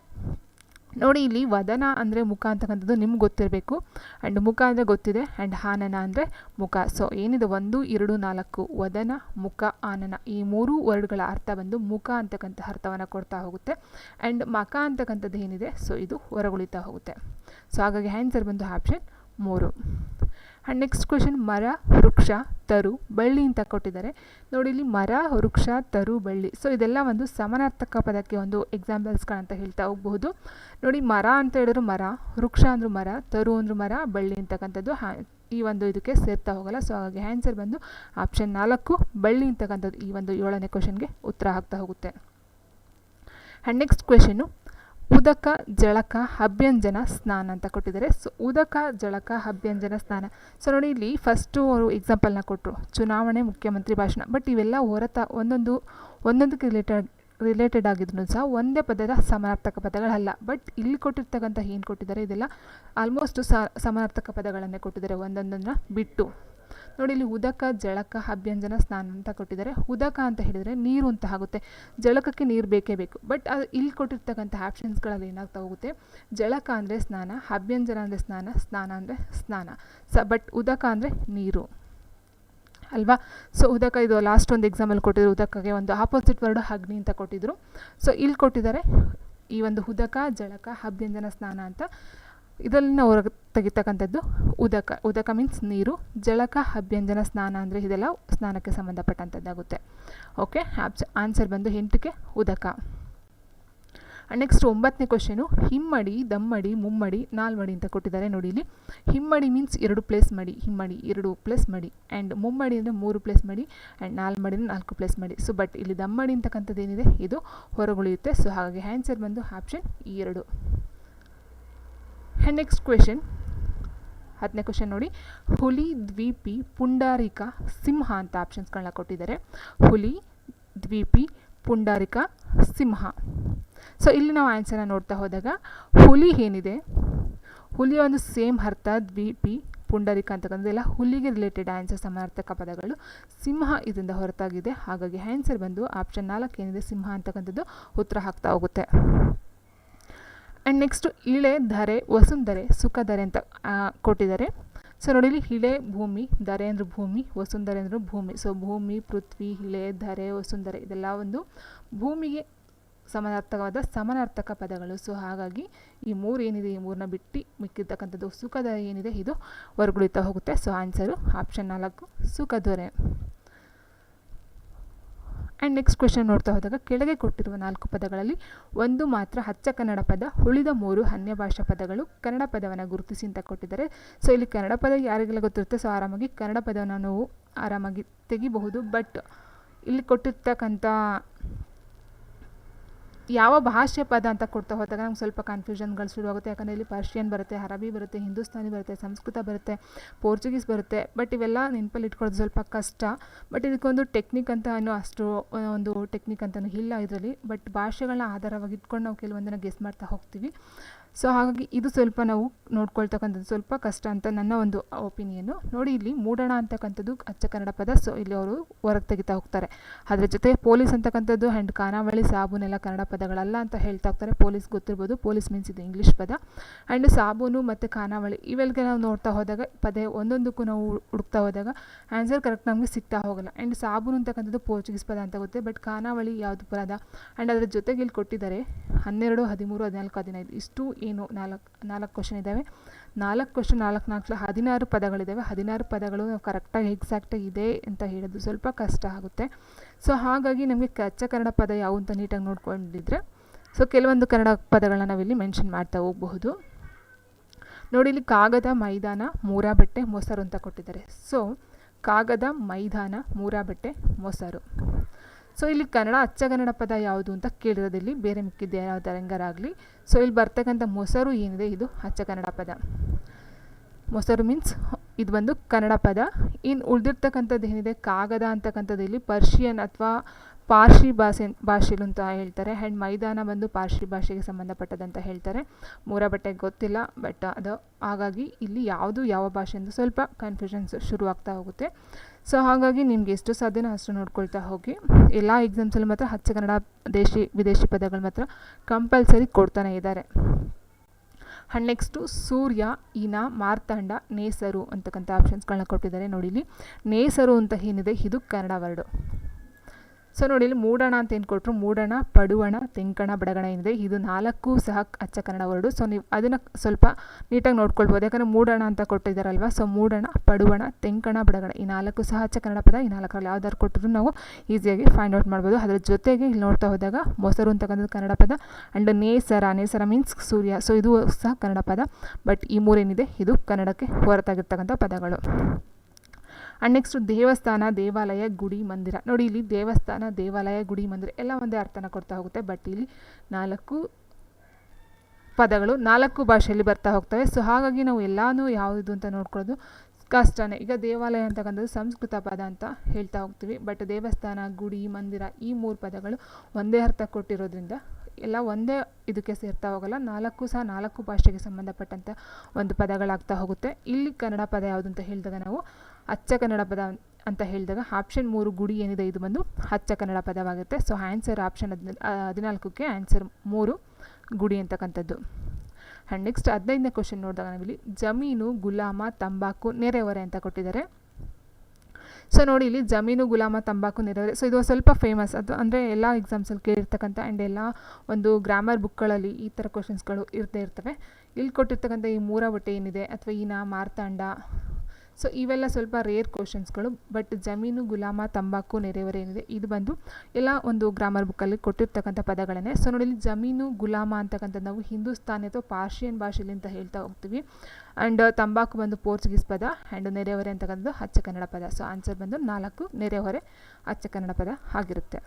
ನೋಡಿ, ಇಲ್ಲಿ ವದನ ಅಂದರೆ ಮುಖ ಅಂತಕ್ಕಂಥದ್ದು ನಿಮ್ಗೆ ಗೊತ್ತಿರಬೇಕು. ಆ್ಯಂಡ್ ಮುಖ ಅಂದರೆ ಗೊತ್ತಿದೆ ಆ್ಯಂಡ್ ಹಾನನ ಅಂದರೆ ಮುಖ. ಸೊ ಏನಿದೆ? ಒಂದು, ಎರಡು, ನಾಲ್ಕು. ವದನ, ಮುಖ ಆನನ ಈ ಮೂರು ವರ್ಡ್ಗಳ ಅರ್ಥ ಬಂದು ಮುಖ ಅಂತಕ್ಕಂಥ ಅರ್ಥವನ್ನು ಕೊಡ್ತಾ ಹೋಗುತ್ತೆ. ಆ್ಯಂಡ್ ಮಖ ಅಂತಕ್ಕಂಥದ್ದು ಏನಿದೆ? ಸೊ ಇದು ಹೊರಗುಳಿತಾ ಹೋಗುತ್ತೆ. ಸೊ ಹಾಗಾಗಿ ಆನ್ಸರ್ ಬಂದು ಆಪ್ಷನ್ ಮೂರು. ಆ್ಯಂಡ್ ನೆಕ್ಸ್ಟ್ ಕ್ವೆಶನ್ ಮರ, ವೃಕ್ಷ, ತರು, ಬಳ್ಳಿ ಅಂತ ಕೊಟ್ಟಿದ್ದಾರೆ. ನೋಡಿ, ಇಲ್ಲಿ ಮರ, ವೃಕ್ಷ, ತರು, ಬಳ್ಳಿ. ಸೊ ಇದೆಲ್ಲ ಒಂದು ಸಮಾನಾರ್ಥಕ ಪದಕ್ಕೆ ಒಂದು ಎಕ್ಸಾಂಪಲ್ಸ್ಗಳಂತ ಹೇಳ್ತಾ ಹೋಗಬಹುದು. ನೋಡಿ, ಮರ ಅಂತ ಹೇಳಿದ್ರು ಮರ, ವೃಕ್ಷ ಅಂದರು ಮರ, ತರು ಅಂದರು ಮರ, ಬಳ್ಳಿ ಅಂತಕ್ಕಂಥದ್ದು ಈ ಒಂದು ಇದಕ್ಕೆ ಸೇರ್ತಾ ಹೋಗಲ್ಲ. ಸೊ ಹಾಗಾಗಿ ಆನ್ಸರ್ ಬಂದು ಆಪ್ಷನ್ ನಾಲ್ಕು, ಬಳ್ಳಿ ಅಂತಕ್ಕಂಥದ್ದು ಈ ಒಂದು ಏಳನೇ ಕ್ವೆಶನ್ಗೆ ಉತ್ತರ ಆಗ್ತಾ ಹೋಗುತ್ತೆ. ಆ್ಯಂಡ್ ನೆಕ್ಸ್ಟ್ ಕ್ವೆಶನ್ನು ಉದಕ, ಜಳಕ ಅಭ್ಯಂಜನ ಸ್ನಾನ ಅಂತ ಕೊಟ್ಟಿದ್ದಾರೆ. ಸೊ ಉದಕ, ಜಳಕ ಅಭ್ಯಂಜನ ಸ್ನಾನ. ಸೊ ನೋಡಿ, ಇಲ್ಲಿ ಫಸ್ಟು ಅವರು ಎಕ್ಸಾಂಪಲ್ನ ಕೊಟ್ಟರು ಚುನಾವಣೆ, ಮುಖ್ಯಮಂತ್ರಿ ಭಾಷಣ. ಬಟ್ ಇವೆಲ್ಲ ಹೊರತ ಒಂದೊಂದು, ಒಂದೊಂದಕ್ಕೆ ರಿಲೇಟೆಡ್ ರಿಲೇಟೆಡ್ ಆಗಿದ್ರು ಸಹ ಒಂದೇ ಪದದ ಸಮಾನಾರ್ಥಕ ಪದಗಳಲ್ಲ. ಬಟ್ ಇಲ್ಲಿ ಕೊಟ್ಟಿರ್ತಕ್ಕಂಥ ಏನು ಕೊಟ್ಟಿದ್ದಾರೆ? ಇದೆಲ್ಲ ಆಲ್ಮೋಸ್ಟ್ ಸಮಾನಾರ್ಥಕ ಪದಗಳನ್ನೇ ಕೊಟ್ಟಿದ್ದಾರೆ ಒಂದೊಂದನ್ನು ಬಿಟ್ಟು. ನೋಡಿ, ಇಲ್ಲಿ ಉದಕ, ಜಳಕ, ಅಭ್ಯಂಜನ, ಸ್ನಾನ ಅಂತ ಕೊಟ್ಟಿದ್ದಾರೆ. ಉದಕ ಅಂತ ಹೇಳಿದರೆ ನೀರು ಅಂತ ಆಗುತ್ತೆ. ಜಳಕಕ್ಕೆ ನೀರು ಬೇಕೇ ಬೇಕು. ಬಟ್ ಅದು ಇಲ್ಲಿ ಕೊಟ್ಟಿರ್ತಕ್ಕಂಥ ಆಪ್ಷನ್ಸ್ಗಳಲ್ಲಿ ಏನಾಗ್ತಾ ಹೋಗುತ್ತೆ? ಜಳಕ ಅಂದರೆ ಸ್ನಾನ, ಅಭ್ಯಂಜನ ಅಂದರೆ ಸ್ನಾನ ಸ್ನಾನ ಅಂದರೆ ಸ್ನಾನ. ಸ ಬಟ್ ಉದಕ ಅಂದರೆ ನೀರು. ಅಲ್ವಾ? ಸೊ ಉದಕ ಇದು ಲಾಸ್ಟ್ ಒಂದು ಎಕ್ಸಾಮಲ್ಲಿ ಕೊಟ್ಟಿದ್ರು. ಉದಕಗೆ ಒಂದು ಆಪೋಸಿಟ್ ವರ್ಡ್ ಅಗ್ನಿ ಅಂತ ಕೊಟ್ಟಿದ್ರು. ಸೊ ಇಲ್ಲಿ ಕೊಟ್ಟಿದ್ದಾರೆ ಈ ಒಂದು ಉದಕ, ಜಳಕ, ಅಭ್ಯಂಜನ, ಸ್ನಾನ ಅಂತ. ಇದರಲ್ಲಿ ನಾವು ತೆಗಿತಕ್ಕಂಥದ್ದು ಉದಕ. ಉದಕ ಮೀನ್ಸ್ ನೀರು. ಜಳಕ ಅಭ್ಯಂಜನ, ಸ್ನಾನ ಅಂದರೆ ಇದೆಲ್ಲ ಸ್ನಾನಕ್ಕೆ ಸಂಬಂಧಪಟ್ಟಂಥದ್ದಾಗುತ್ತೆ. ಓಕೆ ಆನ್ಸರ್ ಬಂದು ಎಂಟಕ್ಕೆ ಉದಕ. ನೆಕ್ಸ್ಟ್ ಒಂಬತ್ತನೇ ಕ್ವಶನು ಹಿಮ್ಮಡಿ, ದಮ್ಮಡಿ, ಮುಮ್ಮಡಿ, ನಾಲ್ಮಡಿ ಅಂತ ಕೊಟ್ಟಿದ್ದಾರೆ ನೋಡಿ ಇಲ್ಲಿ. ಹಿಮ್ಮಡಿ ಮೀನ್ಸ್ ಎರಡು ಪ್ಲೇಸ್ ಮಡಿ. ಹಿಮ್ಮಡಿ ಎರಡು ಪ್ಲೇಸ್ ಮಡಿ ಆ್ಯಂಡ್ ಮುಮ್ಮಡಿ ಅಂದರೆ ಮೂರು ಪ್ಲೇಸ್ ಮಡಿ ಆ್ಯಂಡ್ ನಾಲ್ಮಡಿ ನಾಲ್ಕು ಪ್ಲೇಸ್ ಮಾಡಿ. ಸೊ ಬಟ್ ಇಲ್ಲಿ ದಮ್ಮಡಿ ಅಂತಕ್ಕಂಥದ್ದು ಏನಿದೆ? ಇದು ಹೊರಗುಳಿಯುತ್ತೆ. ಸೊ ಹಾಗಾಗಿ ಆ್ಯನ್ಸರ್ ಬಂದು ಆಪ್ಷನ್ ಎರಡು. ಆ್ಯಂಡ್ ನೆಕ್ಸ್ಟ್ ಕ್ವೆಶನ್ ಹತ್ತನೇ ಕ್ವೆಶನ್ ನೋಡಿ. ಹುಲಿ, ದ್ವೀಪಿ, ಪುಂಡಾರಿಕ, ಸಿಂಹ ಅಂತ ಆಪ್ಷನ್ಸ್ಗಳನ್ನ ಕೊಟ್ಟಿದ್ದಾರೆ. ಹುಲಿ, ದ್ವೀಪಿ, ಪುಂಡಾರಿಕ, ಸಿಂಹ. ಸೊ ಇಲ್ಲಿ ನಾವು ಆನ್ಸರ್ನ ನೋಡ್ತಾ ಹೋದಾಗ, ಹುಲಿ ಏನಿದೆ? ಹುಲಿಯ ಒಂದು ಸೇಮ್ ಅರ್ಥ, ದ್ವೀಪಿ, ಪುಂಡರಿಕ ಅಂತಕ್ಕಂಥದ್ದೆಲ್ಲ ಹುಲಿಗೆ ರಿಲೇಟೆಡ್ ಆನ್ಸರ್ ಸಮರ್ಥಕ ಪದಗಳು. ಸಿಂಹ ಇದರಿಂದ ಹೊರತಾಗಿದೆ. ಹಾಗಾಗಿ ಆನ್ಸರ್ ಬಂದು ಆಪ್ಷನ್ ನಾಲ್ಕು ಏನಿದೆ? ಸಿಂಹ ಅಂತಕ್ಕಂಥದ್ದು ಉತ್ತರ ಹಾಕ್ತಾ ಹೋಗುತ್ತೆ. ಆ್ಯಂಡ್ ನೆಕ್ಸ್ಟು ಇಳೆ ಧರೆ, ವಸುಂಧರೆ ಸುಖಧರೆ ಅಂತ ಕೊಟ್ಟಿದ್ದಾರೆ. ಸೊ ನೋಡಿ ಇಲ್ಲಿ ಇಳೆ ಭೂಮಿ, ಧರೆ ಅಂದರೆ ಭೂಮಿ, ವಸುಂಧರೆ ಅಂದರೆ ಭೂಮಿ. ಸೊ ಭೂಮಿ, ಪೃಥ್ವಿ, ಇಳೆ, ಧರೆ, ವಸುಂಧರೆ ಇದೆಲ್ಲ ಒಂದು ಭೂಮಿಗೆ ಸಮಾನಾರ್ಥಕವಾದ ಸಮನಾರ್ಥಕ ಪದಗಳು. ಸೊ ಹಾಗಾಗಿ ಈ ಮೂರು ಏನಿದೆ, ಈ ಮೂರನ್ನ ಬಿಟ್ಟು ಮಿಕ್ಕಿರ್ತಕ್ಕಂಥದ್ದು ಸುಖದ ಏನಿದೆ, ಇದು ಹೊರಗುಳಿತಾ ಹೋಗುತ್ತೆ. ಸೊ ಆನ್ಸರು ಆಪ್ಷನ್ ನಾಲ್ಕು ಸುಖದೊರೆ ಆ್ಯಂಡ್ ನೆಕ್ಸ್ಟ್ ಕ್ವೆಶನ್ ನೋಡ್ತಾ ಹೋದಾಗ, ಕೆಳಗೆ ಕೊಟ್ಟಿರುವ ನಾಲ್ಕು ಪದಗಳಲ್ಲಿ ಒಂದು ಮಾತ್ರ ಅಚ್ಚ ಕನ್ನಡ ಪದ, ಉಳಿದ ಮೂರು ಅನ್ಯ ಭಾಷಾ ಪದಗಳು ಕನ್ನಡ ಪದವನ್ನು ಗುರುತಿಸಿ ಅಂತ ಕೊಟ್ಟಿದ್ದಾರೆ. ಸೊ ಇಲ್ಲಿ ಕನ್ನಡ ಪದ ಯಾರಿಗೆಲ್ಲ ಗೊತ್ತಿರುತ್ತೆ? ಸೊ ಆರಾಮಾಗಿ ಕನ್ನಡ ಪದವನ್ನು ನಾವು ಆರಾಮಾಗಿ ತೆಗಿಬಹುದು. ಬಟ್ ಇಲ್ಲಿ ಕೊಟ್ಟಿರ್ತಕ್ಕಂಥ ಯಾವ ಭಾಷೆ ಪದ ಅಂತ ಕೊಡ್ತಾ ಹೋದಾಗ ನಮ್ಗೆ ಸ್ವಲ್ಪ ಕನ್ಫ್ಯೂಷನ್ಗಳು ಶುರುವಾಗುತ್ತೆ. ಯಾಕಂದರೆ ಇಲ್ಲಿ ಪರ್ಷಿಯನ್ ಬರುತ್ತೆ ಅರಬಿ ಬರುತ್ತೆ ಹಿಂದೂಸ್ತಾನಿ ಬರುತ್ತೆ ಸಂಸ್ಕೃತ ಬರುತ್ತೆ ಪೋರ್ಚುಗೀಸ್ ಬರುತ್ತೆ. ಬಟ್ ಇವೆಲ್ಲ ನೆನಪಲ್ಲಿ ಇಟ್ಕೊಳ್ಳೋದು ಸ್ವಲ್ಪ ಕಷ್ಟ. ಬಟ್ ಇದಕ್ಕೊಂದು ಟೆಕ್ನಿಕ್ ಅಂತ ಅನ್ನೋ ಅಷ್ಟು ಒಂದು ಟೆಕ್ನಿಕ್ ಅಂತಲೂ ಇಲ್ಲ ಇದರಲ್ಲಿ. ಬಟ್ ಭಾಷೆಗಳನ್ನ ಆಧಾರವಾಗಿ ಇಟ್ಕೊಂಡು ನಾವು ಕೆಲವೊಂದನ್ನು ಗೆಸ್ ಮಾಡ್ತಾ ಹೋಗ್ತೀವಿ. ಸೊ ಹಾಗಾಗಿ ಇದು ಸ್ವಲ್ಪ ನಾವು ನೋಡ್ಕೊಳ್ತಕ್ಕಂಥದ್ದು ಸ್ವಲ್ಪ ಕಷ್ಟ ಅಂತ ನನ್ನ ಒಂದು ಒಪಿನಿಯನ್ನು ನೋಡಿ, ಇಲ್ಲಿ ಮೂಡಣ ಅಂತಕ್ಕಂಥದ್ದು ಅಚ್ಚ ಕನ್ನಡ ಪದ. ಸೊ ಇಲ್ಲಿ ಅವರು ಹೊರಗೆ ತೆಗಿತಾ ಹೋಗ್ತಾರೆ. ಅದರ ಜೊತೆ ಪೊಲೀಸ್ ಅಂತಕ್ಕಂಥದ್ದು ಆ್ಯಂಡ್ ಖಾನಾವಳಿ ಸಾಬೂನೆಲ್ಲ ಕನ್ನಡ ಪದಗಳಲ್ಲ ಅಂತ ಹೇಳ್ತಾ ಹೋಗ್ತಾರೆ. ಪೊಲೀಸ್ ಗೊತ್ತಿರ್ಬೋದು. ಪೊಲೀಸ್ ಮೀನ್ಸ್ ಇದು ಇಂಗ್ಲೀಷ್ ಪದ. ಆ್ಯಂಡ್ ಸಾಬೂನು ಮತ್ತು ಖಾನಾವಳಿ ಇವೆಲ್ಗೆ ನಾವು ನೋಡ್ತಾ ಹೋದಾಗ, ಪದೇ ಒಂದೊಂದಕ್ಕೂ ನಾವು ಹುಡುಕ್ತಾ ಹೋದಾಗ ಆನ್ಸರ್ ಕರೆಕ್ಟ್ ನಮಗೆ ಸಿಗ್ತಾ ಹೋಗಲ್ಲ. ಆ್ಯಂಡ್ ಸಾಬೂನು ಅಂತಕ್ಕಂಥದ್ದು ಪೋರ್ಚುಗೀಸ್ ಪದ ಅಂತ ಗೊತ್ತೆ. ಬಟ್ ಖಾನಾವಳಿ ಯಾವುದು ಪದ? ಆ್ಯಂಡ್ ಅದರ ಜೊತೆಗೆ ಇಲ್ಲಿ ಕೊಟ್ಟಿದ್ದಾರೆ ಹನ್ನೆರಡು, ಹದಿಮೂರು, ಹದಿನಾಲ್ಕು, ಹದಿನೈದು. ಇಷ್ಟು ಏನು ನಾಲ್ಕು ನಾಲ್ಕು ಕ್ವಶನ್ ಇದ್ದಾವೆ ನಾಲ್ಕು ಕ್ವಶನ್ ನಾಲ್ಕು ನಾಲ್ಕು ಹದಿನಾರು ಪದಗಳಿದ್ದಾವೆ ಹದಿನಾರು ಪದಗಳು ನಾವು ಕರೆಕ್ಟಾಗಿ ಎಕ್ಸಾಕ್ಟಾಗಿ ಇದೆ ಅಂತ ಹೇಳೋದು ಸ್ವಲ್ಪ ಕಷ್ಟ ಆಗುತ್ತೆ. ಸೊ ಹಾಗಾಗಿ ನಮಗೆ ಕಚ್ಚ ಕನ್ನಡ ಪದ ಯಾವು ಅಂತ ನೀಟಾಗಿ ನೋಡ್ಕೊಂಡಿದ್ರೆ ಸೊ ಕೆಲವೊಂದು ಕನ್ನಡ ಪದಗಳನ್ನ ನಾವಿಲ್ಲಿ ಮೆನ್ಷನ್ ಮಾಡ್ತಾ ಹೋಗಬಹುದು. ನೋಡಿ, ಇಲ್ಲಿ ಕಾಗದ, ಮೈದಾನ ಮೂರಾ ಬಟ್ಟೆ ಮೊಸರು ಅಂತ ಕೊಟ್ಟಿದ್ದಾರೆ. ಸೊ ಕಾಗದ, ಮೈದಾನ ಮೂರಾ ಬಟ್ಟೆ ಮೊಸರು. ಸೊ ಇಲ್ಲಿ ಕನ್ನಡ ಅಚ್ಚಗನ್ನಡ ಪದ ಯಾವುದು ಅಂತ ಕೇಳಿರೋದಿಲ್ಲಿ ಬೇರೆ ಮಿಕ್ಕಿದ್ದೆ ಯಾವ ತರಂಗರಾಗಲಿ. ಸೊ ಇಲ್ಲಿ ಬರ್ತಕ್ಕಂಥ ಮೊಸರು ಏನಿದೆ? ಇದು ಅಚ್ಚಗನ್ನಡ ಪದ. ಮೊಸರು ಮೀನ್ಸ್ ಇದು ಬಂದು ಕನ್ನಡ ಪದ. ಇನ್ನು ಉಳಿದಿರ್ತಕ್ಕಂಥದ್ದು ಏನಿದೆ? ಕಾಗದ ಅಂತಕ್ಕಂಥದ್ದು ಇಲ್ಲಿ ಪರ್ಷಿಯನ್ ಅಥವಾ ಪಾರ್ಸಿ ಭಾಷೆ, ಭಾಷೆಲು ಅಂತ ಹೇಳ್ತಾರೆ. ಆ್ಯಂಡ್ ಮೈದಾನ ಬಂದು ಪಾರ್ಶಿ ಭಾಷೆಗೆ ಸಂಬಂಧಪಟ್ಟದಂತ ಹೇಳ್ತಾರೆ. ಮೂರ ಬಟ್ಟೆ ಗೊತ್ತಿಲ್ಲ ಬಟ್ ಅದು ಹಾಗಾಗಿ ಇಲ್ಲಿ ಯಾವುದು ಯಾವ ಭಾಷೆ ಅಂತ ಸ್ವಲ್ಪ ಕನ್ಫ್ಯೂಷನ್ಸ್ ಶುರುವಾಗ್ತಾ ಹೋಗುತ್ತೆ. ಸೊ ಹಾಗಾಗಿ ನಿಮ್ಗೆ ಎಷ್ಟು ಸಾಧ್ಯನೋ ಅಷ್ಟು ನೋಡ್ಕೊಳ್ತಾ ಹೋಗಿ. ಎಲ್ಲ ಎಕ್ಸಾಮ್ಸಲ್ಲಿ ಮಾತ್ರ ಹಚ್ಚ ಕನ್ನಡ ದೇಶಿ, ವಿದೇಶಿ ಪದಗಳು ಮಾತ್ರ ಕಂಪಲ್ಸರಿ ಕೊಡ್ತಾನೆ ಇದ್ದಾರೆ. ಆ್ಯಂಡ್ ನೆಕ್ಸ್ಟು ಸೂರ್ಯ, ಇನ, ಮಾರ್ತಾಂಡ, ನೇಸರು ಅಂತಕ್ಕಂಥ ಆಪ್ಷನ್ಸ್ಗಳನ್ನ ಕೊಟ್ಟಿದ್ದಾರೆ ನೋಡಿಲಿ ನೇಸರು ಅಂತ ಏನಿದೆ? ಇದು ಕನ್ನಡ ವರ್ಡು ಸೊ ನೋಡಿ ಇಲ್ಲಿ ಮೂಡಣ ಅಂತ ಏನು ಕೊಟ್ಟರು ಮೂಡಣ, ಪಡುವಣ, ತೆಂಕಣ, ಬಡಗಣ ಏನಿದೆ? ಇದು ನಾಲ್ಕು ಸಹ ಅಚ್ಚ ಕನ್ನಡ ವರ್ಡು. ಸೊ ನೀವು ಅದನ್ನು ಸ್ವಲ್ಪ ನೀಟಾಗಿ ನೋಡ್ಕೊಳ್ಬೋದು. ಯಾಕಂದರೆ ಮೂಡಣ ಅಂತ ಕೊಟ್ಟಿದ್ದಾರಲ್ವ? ಸೊ ಮೂಡಣ, ಪಡುವಣ, ತೆಂಕಣ, ಬಡಗಣ ಈ ನಾಲ್ಕು ಸಹ ಅಚ್ಚ ಕನ್ನಡ ಪದ. ಈ ನಾಲ್ಕರಲ್ಲಿ ಯಾವ್ದಾದ್ರು ಕೊಟ್ಟರು ನಾವು ಈಸಿಯಾಗಿ ಫೈಂಡ್ ಔಟ್ ಮಾಡ್ಬೋದು. ಅದರ ಜೊತೆಗೆ ಇಲ್ಲಿ ನೋಡ್ತಾ ಹೋದಾಗ ಮೊಸರು ಅಂತಕ್ಕಂಥದ್ದು ಕನ್ನಡ ಪದ ಆ್ಯಂಡ್ ನೇಸರ. ನೇಸರ ಮೀನ್ಸ್ ಸೂರ್ಯ. ಸೊ ಇದು ಸಹ ಕನ್ನಡ ಪದ. ಬಟ್ ಈ ಮೂರೇನಿದೆ? ಇದು ಕನ್ನಡಕ್ಕೆ ಹೊರತಾಗಿರ್ತಕ್ಕಂಥ ಪದಗಳು. ಆ್ಯಂಡ್ ನೆಕ್ಸ್ಟ್ ದೇವಸ್ಥಾನ, ದೇವಾಲಯ, ಗುಡಿ, ಮಂದಿರ. ನೋಡಿ ಇಲ್ಲಿ ದೇವಸ್ಥಾನ, ದೇವಾಲಯ, ಗುಡಿ, ಮಂದಿರ ಎಲ್ಲ ಒಂದೇ ಅರ್ಥನ ಕೊಡ್ತಾ ಹೋಗುತ್ತೆ. ಬಟ್ ಇಲ್ಲಿ ನಾಲ್ಕು ಪದಗಳು ನಾಲ್ಕು ಭಾಷೆಯಲ್ಲಿ ಬರ್ತಾ ಹೋಗ್ತವೆ. ಸೊ ಹಾಗಾಗಿ ನಾವು ಎಲ್ಲನೂ ಯಾವುದು ಅಂತ ನೋಡ್ಕೊಳ್ಳೋದು ಕಷ್ಟನೇ. ಈಗ ದೇವಾಲಯ ಅಂತಕ್ಕಂಥದ್ದು ಸಂಸ್ಕೃತ ಪದ ಅಂತ ಹೇಳ್ತಾ ಹೋಗ್ತೀವಿ. ಬಟ್ ದೇವಸ್ಥಾನ, ಗುಡಿ, ಮಂದಿರ ಈ ಮೂರು ಪದಗಳು ಒಂದೇ ಅರ್ಥ ಕೊಟ್ಟಿರೋದ್ರಿಂದ ಎಲ್ಲ ಒಂದೇ ಇದಕ್ಕೆ ಸೇರ್ತಾ ಹೋಗಲ್ಲ. ನಾಲ್ಕು ಸಹ ನಾಲ್ಕು ಭಾಷೆಗೆ ಸಂಬಂಧಪಟ್ಟಂಥ ಒಂದು ಪದಗಳಾಗ್ತಾ ಹೋಗುತ್ತೆ. ಇಲ್ಲಿ ಕನ್ನಡ ಪದ ಯಾವುದು ಅಂತ ಹೇಳಿದಾಗ ನಾವು ಅಚ್ಚ ಕನ್ನಡ ಪದ ಅಂತ ಹೇಳಿದಾಗ ಆಪ್ಷನ್ ಮೂರು ಗುಡಿ ಏನಿದೆ, ಇದು ಬಂದು ಅಚ್ಚ ಕನ್ನಡ ಪದವಾಗುತ್ತೆ. ಸೊ ಆನ್ಸರ್ ಆಪ್ಷನ್ ಹದಿನ ಹದಿನಾಲ್ಕಕ್ಕೆ ಆನ್ಸರ್ ಮೂರು ಗುಡಿ ಅಂತಕ್ಕಂಥದ್ದು. ಆ್ಯಂಡ್ ನೆಕ್ಸ್ಟ್ ಹದಿನೈದನೇ ಕ್ವಶನ್ ನೋಡಿದಾಗ ನಾವಿಲ್ಲಿ ಜಮೀನು, ಗುಲಾಮ, ತಂಬಾಕು, ನೆರೆಹೊರೆ ಅಂತ ಕೊಟ್ಟಿದ್ದಾರೆ. ಸೊ ನೋಡಿ ಇಲ್ಲಿ ಜಮೀನು, ಗುಲಾಮ, ತಂಬಾಕು, ನೆರೆಹೊರೆ. ಸೊ ಇದು ಸ್ವಲ್ಪ ಫೇಮಸ್ ಅದು ಅಂದರೆ ಎಲ್ಲ ಎಕ್ಸಾಮ್ಸಲ್ಲಿ ಕೇಳಿರ್ತಕ್ಕಂಥ ಆ್ಯಂಡ್ ಎಲ್ಲ ಒಂದು ಗ್ರಾಮರ್ ಬುಕ್ಗಳಲ್ಲಿ ಈ ಥರ ಕ್ವಶನ್ಸ್ಗಳು ಇರ್ತೇ ಇರ್ತವೆ. ಇಲ್ಲಿ ಕೊಟ್ಟಿರ್ತಕ್ಕಂಥ ಈ ಮೂರ ಬಟ್ಟೆ ಏನಿದೆ ಅಥವಾ ಈನ ಮಾರ್ತಾಂಡ ಸೊ ಇವೆಲ್ಲ ಸ್ವಲ್ಪ ರೇರ್ ಕ್ವಶನ್ಸ್ಗಳು ಬಟ್ ಜಮೀನು, ಗುಲಾಮ, ತಂಬಾಕು ನೆರೆಹೊರೆ ಏನಿದೆ, ಇದು ಬಂದು ಎಲ್ಲ ಒಂದು ಗ್ರಾಮರ್ ಬುಕ್ಕಲ್ಲಿ ಕೊಟ್ಟಿರ್ತಕ್ಕಂಥ ಪದಗಳನ್ನೇ. ಸೊ ನೋಡಿ ಜಮೀನು, ಗುಲಾಮ ಅಂತಕ್ಕಂಥದ್ದು ನಾವು ಹಿಂದೂಸ್ತಾನಿ ಅಥವಾ ಪಾರ್ಷಿಯನ್ ಭಾಷೆಯಲ್ಲಿ ಅಂತ ಹೇಳ್ತಾ ಹೋಗ್ತೀವಿ. ಆ್ಯಂಡ್ ತಂಬಾಕು ಬಂದು ಪೋರ್ಚುಗೀಸ್ ಪದ ಆ್ಯಂಡ್ ನೆರೆಹೊರೆ ಅಂತಕ್ಕಂಥದ್ದು ಅಚ್ಚ ಕನ್ನಡ ಪದ. ಸೊ ಆನ್ಸರ್ ಬಂದು ನಾಲ್ಕು ನೆರೆಹೊರೆ ಅಚ್ಚ ಕನ್ನಡ ಪದ ಆಗಿರುತ್ತೆ.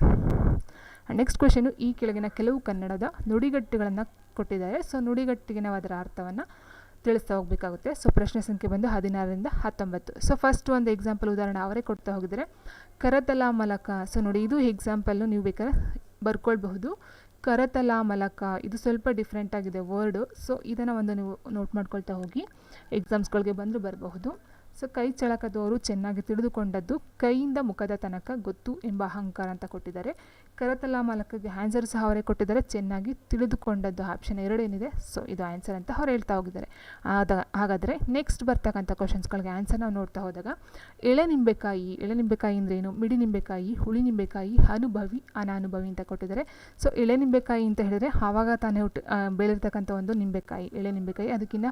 ನೆಕ್ಸ್ಟ್ ಕ್ವೆಶನು ಈ ಕೆಳಗಿನ ಕೆಲವು ಕನ್ನಡದ ನುಡಿಗಟ್ಟುಗಳನ್ನು ಕೊಟ್ಟಿದ್ದಾರೆ. ಸೊ ನುಡಿಗಟ್ಟಿಗೆ ನಾವು ಅದರ ಅರ್ಥವನ್ನು ತಿಳಿಸ್ತಾ ಹೋಗಬೇಕಾಗುತ್ತೆ. ಸೊ ಪ್ರಶ್ನೆ ಸಂಖ್ಯೆ ಬಂದು ಹದಿನಾರರಿಂದ ಹತ್ತೊಂಬತ್ತು. ಸೊ ಫಸ್ಟ್ ಒಂದು ಎಕ್ಸಾಂಪಲ್ ಉದಾಹರಣೆ ಅವರೇ ಕೊಡ್ತಾ ಹೋಗಿದರೆ ಕರತಲ ಮಲಕ ಸೊ ನೋಡಿ, ಇದು ಎಕ್ಸಾಂಪಲ್ಲು ನೀವು ಬೇಕಾದ್ರೆ ಬರ್ಕೊಳ್ಬಹುದು. ಕರತಲ ಮಲಕ ಇದು ಸ್ವಲ್ಪ ಡಿಫ್ರೆಂಟ್ ಆಗಿದೆ ವರ್ಡು ಸೊ ಇದನ್ನು ಒಂದು ನೀವು ನೋಟ್ ಮಾಡ್ಕೊಳ್ತಾ ಹೋಗಿ ಎಕ್ಸಾಮ್ಸ್ಗಳಿಗೆ ಬಂದರೂ ಬರಬಹುದು. ಸೊ ಕೈ ಚಳಕದವರು ಚೆನ್ನಾಗಿ ತಿಳಿದುಕೊಂಡದ್ದು ಕೈಯಿಂದ ಮುಖದ ತನಕ ಗೊತ್ತು ಎಂಬ ಅಹಂಕಾರ ಅಂತ ಕೊಟ್ಟಿದ್ದಾರೆ. ಕರತಲ ಮಾಲಕಗೆ ಆನ್ಸರ್ ಸಹ ಅವರೇ ಕೊಟ್ಟಿದ್ದಾರೆ. ಚೆನ್ನಾಗಿ ತಿಳಿದುಕೊಂಡದ್ದು ಆಪ್ಷನ್ ಎರಡೇನಿದೆ. ಸೊ ಇದು ಆನ್ಸರ್ ಅಂತ ಅವ್ರು ಹೇಳ್ತಾ ಹೋಗಿದ್ದಾರೆ. ಆದ, ಹಾಗಾದರೆ ನೆಕ್ಸ್ಟ್ ಬರ್ತಕ್ಕಂಥ ಕ್ವಶನ್ಸ್ಗಳಿಗೆ ಆನ್ಸರ್ ನಾವು ನೋಡ್ತಾ ಹೋದಾಗ, ಎಳೆ ನಿಂಬೆಕಾಯಿ ಎಳೆ ನಿಂಬೆಕಾಯಿ ಅಂದ್ರೇನು ಮಿಡಿ ನಿಂಬೆಕಾಯಿ, ಹುಳಿ ನಿಂಬೆಕಾಯಿ, ಅನುಭವಿ, ಅನಾನುಭವಿ ಅಂತ ಕೊಟ್ಟಿದ್ದಾರೆ. ಸೊ ಎಳೆ ನಿಂಬೆಕಾಯಿ ಅಂತ ಹೇಳಿದರೆ ಆವಾಗ ತಾನೇ ಹುಟ್ಟು ಬೆಳೆರ್ತಕ್ಕಂಥ ಒಂದು ನಿಂಬೆಕಾಯಿ, ಎಳೆ ನಿಂಬೆಕಾಯಿ. ಅದಕ್ಕಿಂತ